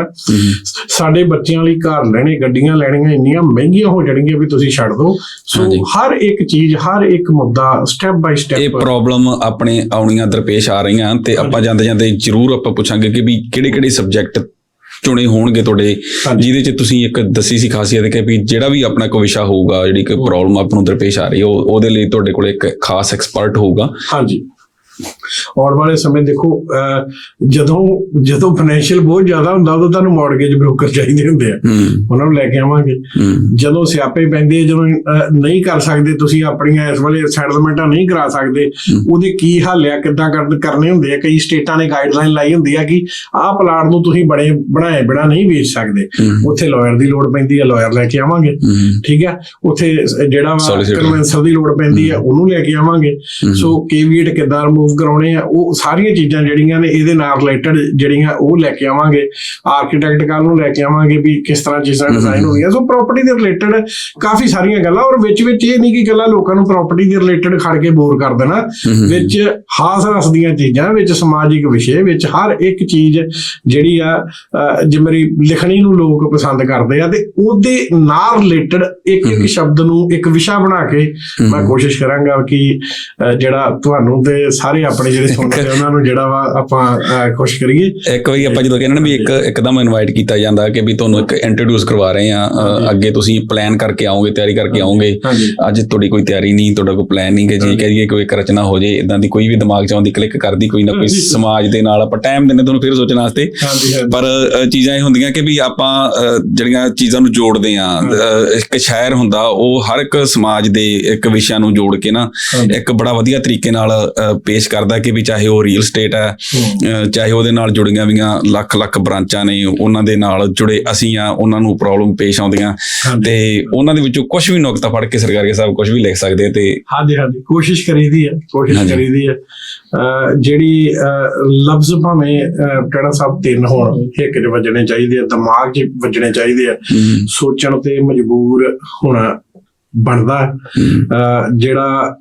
ਸਾਡੇ ਬੱਚਿਆਂ ਲਈ ਘਰ ਲੈਣੇ ਗੱਡੀਆਂ ਲੈਣੀਆਂ ਇੰਨੀਆਂ ਮਹਿੰਗੀਆਂ ਹੋ ਜਾਣਗੀਆਂ ਵੀ ਤੁਸੀਂ ਛੱਡ ਦਿਓ। ਸੋ। ਹਰ ਇੱਕ ਚੀਜ਼ ਹਰ ਇੱਕ ਮੁੱਦਾ ਸਟੈਪ ਬਾਈ ਇਹ ਸਟੈਪ ਪ੍ਰੋਬਲਮ ਆਪਣੇ ਆਉਣੀਆਂ ਦਰਪੇਸ਼ ਆ ਰਹੀਆਂ ਤੇ ਆਪਾਂ ਜਾਂਦੇ ਜਾਂਦੇ ਜ਼ਰੂਰ ਆਪਾਂ ਪੁੱਛਾਂਗੇ ਕਿ ਵੀ ਕਿਹੜੇ ਕਿਹੜੇ ਸਬਜੈਕਟ ਚੁਣੇ ਹੋਣਗੇ ਤੁਹਾਡੇ। ਜਿਹਦੇ ਚ ਤੁਸੀਂ ਇੱਕ ਦੱਸੀ ਸੀ ਖਾਸੀਅਤ ਕਿ ਵੀ ਜਿਹੜਾ ਵੀ ਆਪਣਾ ਕੋਈ ਵਿਸ਼ਾ ਹੋਊਗਾ ਜਿਹੜੀ ਕੋਈ ਪ੍ਰੋਬਲਮ ਆਪ ਨੂੰ ਦਰਪੇਸ਼ ਆ ਰਹੀ ਹੈ ਉਹ ਉਹਦੇ ਲਈ ਤੁਹਾਡੇ ਕੋਲ ਇੱਕ ਖਾਸ ਐਕਸਪਰਟ ਹੋਊਗਾ। ਹਾਂਜੀ। ਆਉਣ ਵਾਲੇ ਸਮੇਂ ਦੇਖੋ ਜਦੋਂ ਜਦੋਂ ਫਾਈਨੈਂਸ਼ੀਅਲ ਬਹੁਤ ਜ਼ਿਆਦਾ ਹੁੰਦਾ ਉਦੋਂ ਤੁਹਾਨੂੰ ਮਾਰਗੇਜ ਬ੍ਰੋਕਰ ਚਾਹੀਦੇ ਹੁੰਦੇ ਆ। ਉਹਨਾਂ ਨੂੰ ਲੈ ਕੇ ਆਵਾਂਗੇ। ਜਦੋਂ ਸਿਆਪੇ ਪੈਂਦੇ ਆ, ਜਦੋਂ ਨਹੀਂ ਕਰ ਸਕਦੇ ਤੁਸੀਂ ਆਪਣੀਆਂ ਇਸ ਵੇਲੇ ਸੈਟਲਮੈਂਟਾਂ ਨਹੀਂ ਕਰਾ ਸਕਦੇ ਉਹਦੇ ਕੀ ਹੱਲ ਆ ਕਿੱਦਾਂ ਕਰਨ- ਕਰਨੇ ਹੁੰਦੇ ਆ? ਕਈ ਸਟੇਟਾਂ ਨੇ ਗਾਈਡਲਾਈਨ ਲਾਈ ਹੁੰਦੀ ਆ ਕਿ ਆਹ ਪਲਾਟ ਨੂੰ ਤੁਸੀਂ ਬਣੇ ਬਣਾਏ ਬਿਨਾ ਨਹੀਂ ਵੇਚ ਸਕਦੇ। ਉੱਥੇ ਲਾਇਰ ਦੀ ਲੋੜ ਪੈਂਦੀ ਆ ਲਾਇਰ ਲੈ ਕੇ ਆਵਾਂਗੇ। ਠੀਕ ਹੈ ਉੱਥੇ ਜਿਹੜਾ. ਕਨਵੈਂਸਰ ਦੀ ਲੋੜ ਪੈਂਦੀ ਆ ਉਹਨੂੰ ਲੈ ਕੇ ਆਵਾਂਗੇ। ਸੋ ਕੇਵੀਟ ਕਿੱਦਾਂ ਰਿਮੂਵ ਕਰਾਉਣੇ ਆ ਉਹ ਸਾਰੀਆਂ ਚੀਜ਼ਾਂ ਜਿਹੜੀਆਂ ਨੇ ਇਹਦੇ ਨਾਲ ਰਿਲੇਟਡ ਜਿਹੜੀਆਂ ਉਹ ਲੈ ਕੇ ਆਵਾਂਗੇ। ਆਰਕੀਟੈਕਟ ਕੱਲ ਨੂੰ ਲੈ ਕੇ ਆਵਾਂਗੇ ਵੀ ਕਿਸ ਤਰ੍ਹਾਂ ਚੀਜ਼ਾਂ ਡਿਜ਼ਾਈਨ ਹੋਣਗੀਆਂ ਸੋ ਪ੍ਰਾਪਰਟੀ ਦੇ ਰਿਲੇਟਡ ਕਾਫੀ ਸਾਰੀਆਂ ਗੱਲਾਂ ਔਰ ਵਿੱਚ ਵਿੱਚ ਇਹ ਨਹੀਂ ਕਿ ਗੱਲਾਂ ਲੋਕਾਂ ਨੂੰ ਪ੍ਰਾਪਰਟੀ ਦੇ ਰਿਲੇਟਡ ਖੜ ਕੇ ਬੋਰ ਕਰ ਦੇਣਾ। ਵਿੱਚ ਹਾਸ ਰਸ ਦੀਆਂ ਚੀਜ਼ਾਂ ਵਿੱਚ ਸਮਾਜਿਕ ਵਿਸ਼ੇ ਵਿੱਚ ਹਰ ਇੱਕ ਚੀਜ਼ ਜਿਹੜੀ ਆ ਅਹ, ਜੇ ਮੇਰੀ ਲਿਖਣੀ ਨੂੰ ਲੋਕ ਪਸੰਦ ਕਰਦੇ ਆ ਤੇ ਉਹਦੇ ਨਾਲ ਰਿਲੇਟਡ ਇੱਕ ਇੱਕ ਸ਼ਬਦ ਨੂੰ ਇੱਕ ਵਿਸ਼ਾ ਬਣਾ ਕੇ ਮੈਂ ਕੋਸ਼ਿਸ਼ ਕਰਾਂਗਾ ਕਿ ਜਿਹੜਾ ਤੁਹਾਨੂੰ ਤੇ ਸਾਰੇ ਸਾਰੇ ਆਪਣੇ ਜਿਹੜੇ ਸੁਣਦੇ ਉਹਨਾਂ ਨੂੰ ਜਿਹੜਾ ਵਾ ਆਪਾਂ ਖੁਸ਼ ਕਰੀਏ। ਇੱਕ ਵਾਰੀ ਆਪਾਂ ਜਦੋਂ ਕਹਿੰਦੇ ਨਾ ਵੀ ਇੱਕ ਇੱਕਦਮ ਇਨਵਾਈਟ ਕੀਤਾ ਜਾਂਦਾ ਕਿ ਵੀ ਤੁਹਾਨੂੰ ਇੱਕ ਇੰਟਰੋਡਿਊਸ ਕਰਵਾ ਰਹੇ ਆ ਅੱਗੇ ਤੁਸੀਂ ਪਲਾਨ ਕਰਕੇ ਆਓਗੇ ਤਿਆਰੀ ਕਰਕੇ ਆਓਗੇ। ਅੱਜ ਤੁਹਾਡੀ ਕੋਈ ਤਿਆਰੀ ਨਹੀਂ ਤੁਹਾਡਾ ਕੋਈ ਪਲਾਨ ਨਹੀਂ ਕਿ ਜੀ ਕਰੀਏ ਕੋਈ ਇੱਕ ਰਚਨਾ ਹੋ ਜੇ ਇਦਾਂ ਦੀ ਕੋਈ ਵੀ ਦਿਮਾਗ 'ਚ ਆਉਂਦੀ ਕਲਿੱਕ ਕਰਦੀ ਕੋਈ ਨਾ ਕੋਈ। ਸਮਾਜ ਦੇ ਨਾਲ ਆਪਾਂ ਟਾਈਮ ਦਿੰਦੇ ਤੁਹਾਨੂੰ ਫਿਰ ਸੋਚਣ ਵਾਸਤੇ। ਪਰ ਚੀਜ਼ਾਂ ਇਹ ਹੁੰਦੀਆਂ ਕਿ ਵੀ ਆਪਾਂ ਜਿਹੜੀਆਂ ਚੀਜ਼ਾਂ ਨੂੰ ਜੋੜਦੇ ਆ ਇੱਕ ਸ਼ਾਇਰ ਹੁੰਦਾ ਉਹ ਹਰ ਇੱਕ ਸਮਾਜ ਦੇ ਇੱਕ ਵਿਸ਼ਿਆਂ ਨੂੰ ਜੋੜ ਕੇ ਨਾ। ਇੱਕ ਬੜਾ ਵਧੀਆ ਤਰੀਕੇ ਨਾਲ ਪੇਸ਼ ਕਰਦਾ ਕਿ ਵੀ ਚਾਹੇ ਉਹ ਰੀਅਲ ਸਟੇਟ ਹੈ ਚਾਹੇ ਉਹਦੇ ਨਾਲ ਜੁੜੀਆਂ ਵੀਆਂ ਲੱਖ ਲੱਖ ਬ੍ਰਾਂਚਾਂ ਨੇ ਉਹਨਾਂ ਦੇ ਨਾਲ ਜੁੜੇ ਅਸੀਂ ਆ ਉਹਨਾਂ ਨੂੰ ਪ੍ਰੋਬਲਮ ਪੇਸ਼ ਆਉਂਦੀਆਂ। ਤੇ ਉਹਨਾਂ ਦੇ ਵਿੱਚੋਂ ਕੁਝ ਵੀ ਨੁਕਤਾ ਫੜ ਕੇ ਸਰਕਾਰੀ ਸਾਹਿਬ ਕੁਝ ਵੀ ਲਿਖ ਸਕਦੇ ਤੇ ਹਾਂਜੀ ਹਾਂਜੀ। ਕੋਸ਼ਿਸ਼ ਕਰੀਦੀ ਹੈ ਕੋਸ਼ਿਸ਼। ਕਰੀਦੀ ਹੈ। ਜਿਹੜੀ ਲਫ਼ਜ਼ ਭਾਵੇਂ ਕਿਹੜਾ ਸਭ ਤਿੰਨ ਹੋਣ ਇੱਕ 'ਚ ਵੱਜਣੇ ਚਾਹੀਦੇ ਆ ਦਿਮਾਗ 'ਚ ਵੱਜਣੇ ਚਾਹੀਦੇ ਆ। ਸੋਚਣ ਤੇ ਮਜਬੂਰ ਹੋਣਾ ਬਣਦਾ ਜਿਹੜਾ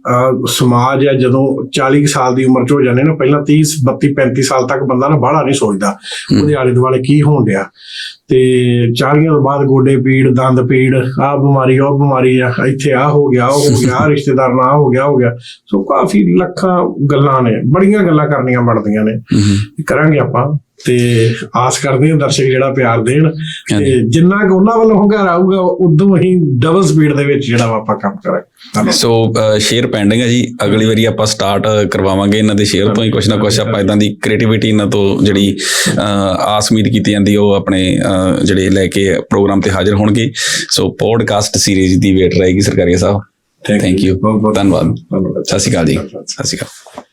ਸਮਾਜ ਹੈ ਜਦੋਂ 40 ਕੁ ਸਾਲ ਦੀ ਉਮਰ 'ਚ ਹੋ ਜਾਂਦੇ ਨਾ ਪਹਿਲਾਂ 30 32 35 ਸਾਲ ਤੱਕ ਬੰਦਾ ਨਾ ਬਾਹਲਾ ਨਹੀਂ ਸੋਚਦਾ। ਉਹਦੇ ਆਲੇ ਦੁਆਲੇ ਕੀ ਹੋਣ ਡਿਆ? ਤੇ 40 ਤੋਂ ਬਾਅਦ ਗੋਡੇ ਪੀੜ ਦੰਦ ਪੀੜ ਆਹ ਬਿਮਾਰੀ ਉਹ ਬਿਮਾਰੀ ਆ ਇੱਥੇ ਆ ਹੋ ਗਿਆ ਉਹ ਹੋ ਗਿਆ ਰਿਸ਼ਤੇਦਾਰ ਆਹ ਹੋ ਗਿਆ ਹੋ ਗਿਆ। ਸੋ ਕਾਫੀ ਲੱਖਾਂ ਗੱਲਾਂ ਨੇ ਬੜੀਆਂ ਗੱਲਾਂ ਕਰਨੀਆਂ ਬਣਦੀਆਂ ਨੇ। ਕਰਾਂਗੇ ਆਪਾਂ। ਤੇ ਆਸ ਕਰਦੇ ਹਾਂ ਦਰਸ਼ਕ ਜਿਹੜਾ ਪਿਆਰ ਦੇਣ। ਤੇ ਜਿੰਨਾ ਕੁ ਉਹਨਾਂ ਵੱਲੋਂ ਹੁੰਗਾਰ ਆਊਗਾ ਉਦੋਂ ਹੀ ਡਬਲ ਸਪੀਡ ਦੇ ਵਿੱਚ ਜਿਹੜਾ ਆਪਾਂ ਕੰਮ ਕਰਾਂਗੇ। ਸੋ ਸ਼ੇਅਰ ਪੈਂਡਿੰਗ ਹੈ ਜੀ। ਅਗਲੀ ਵਾਰੀ ਆਪਾਂ ਸਟਾਰਟ ਕਰਵਾਵਾਂਗੇ ਇਹਨਾਂ ਦੇ ਸ਼ੇਅਰ ਤੋਂ ਹੀ। ਕੁਝ ਨਾ ਕੁਝ ਆਪਾਂ ਇਦਾਂ ਦੀ ਕ੍ਰੀਏਟੀਵਿਟੀ ਇਹਨਾਂ ਤੋਂ ਜਿਹੜੀ ਆਸ ਉਮੀਦ ਕੀਤੀ ਜਾਂਦੀ ਉਹ ਆਪਣੇ ਜਿਹੜੇ ਲੈ ਕੇ ਪ੍ਰੋਗਰਾਮ ਤੇ ਹਾਜ਼ਰ ਹੋਣਗੇ। ਸੋ ਪੋਡਕਾਸਟ ਸੀਰੀਜ਼ ਦੀ ਵੇਟ ਰਹੇਗੀ ਸਰਕਾਰੀ ਸਾਹਿਬ। ਥੈਂਕ ਯੂ ਬਹੁਤ ਬਹੁਤ ਧੰਨਵਾਦ। ਧੰਨਵਾਦ। ਸਤਿ ਸ਼੍ਰੀ ਅਕਾਲ ਜੀ। ਸਤਿ ਸ਼੍ਰੀ ਅਕਾਲ।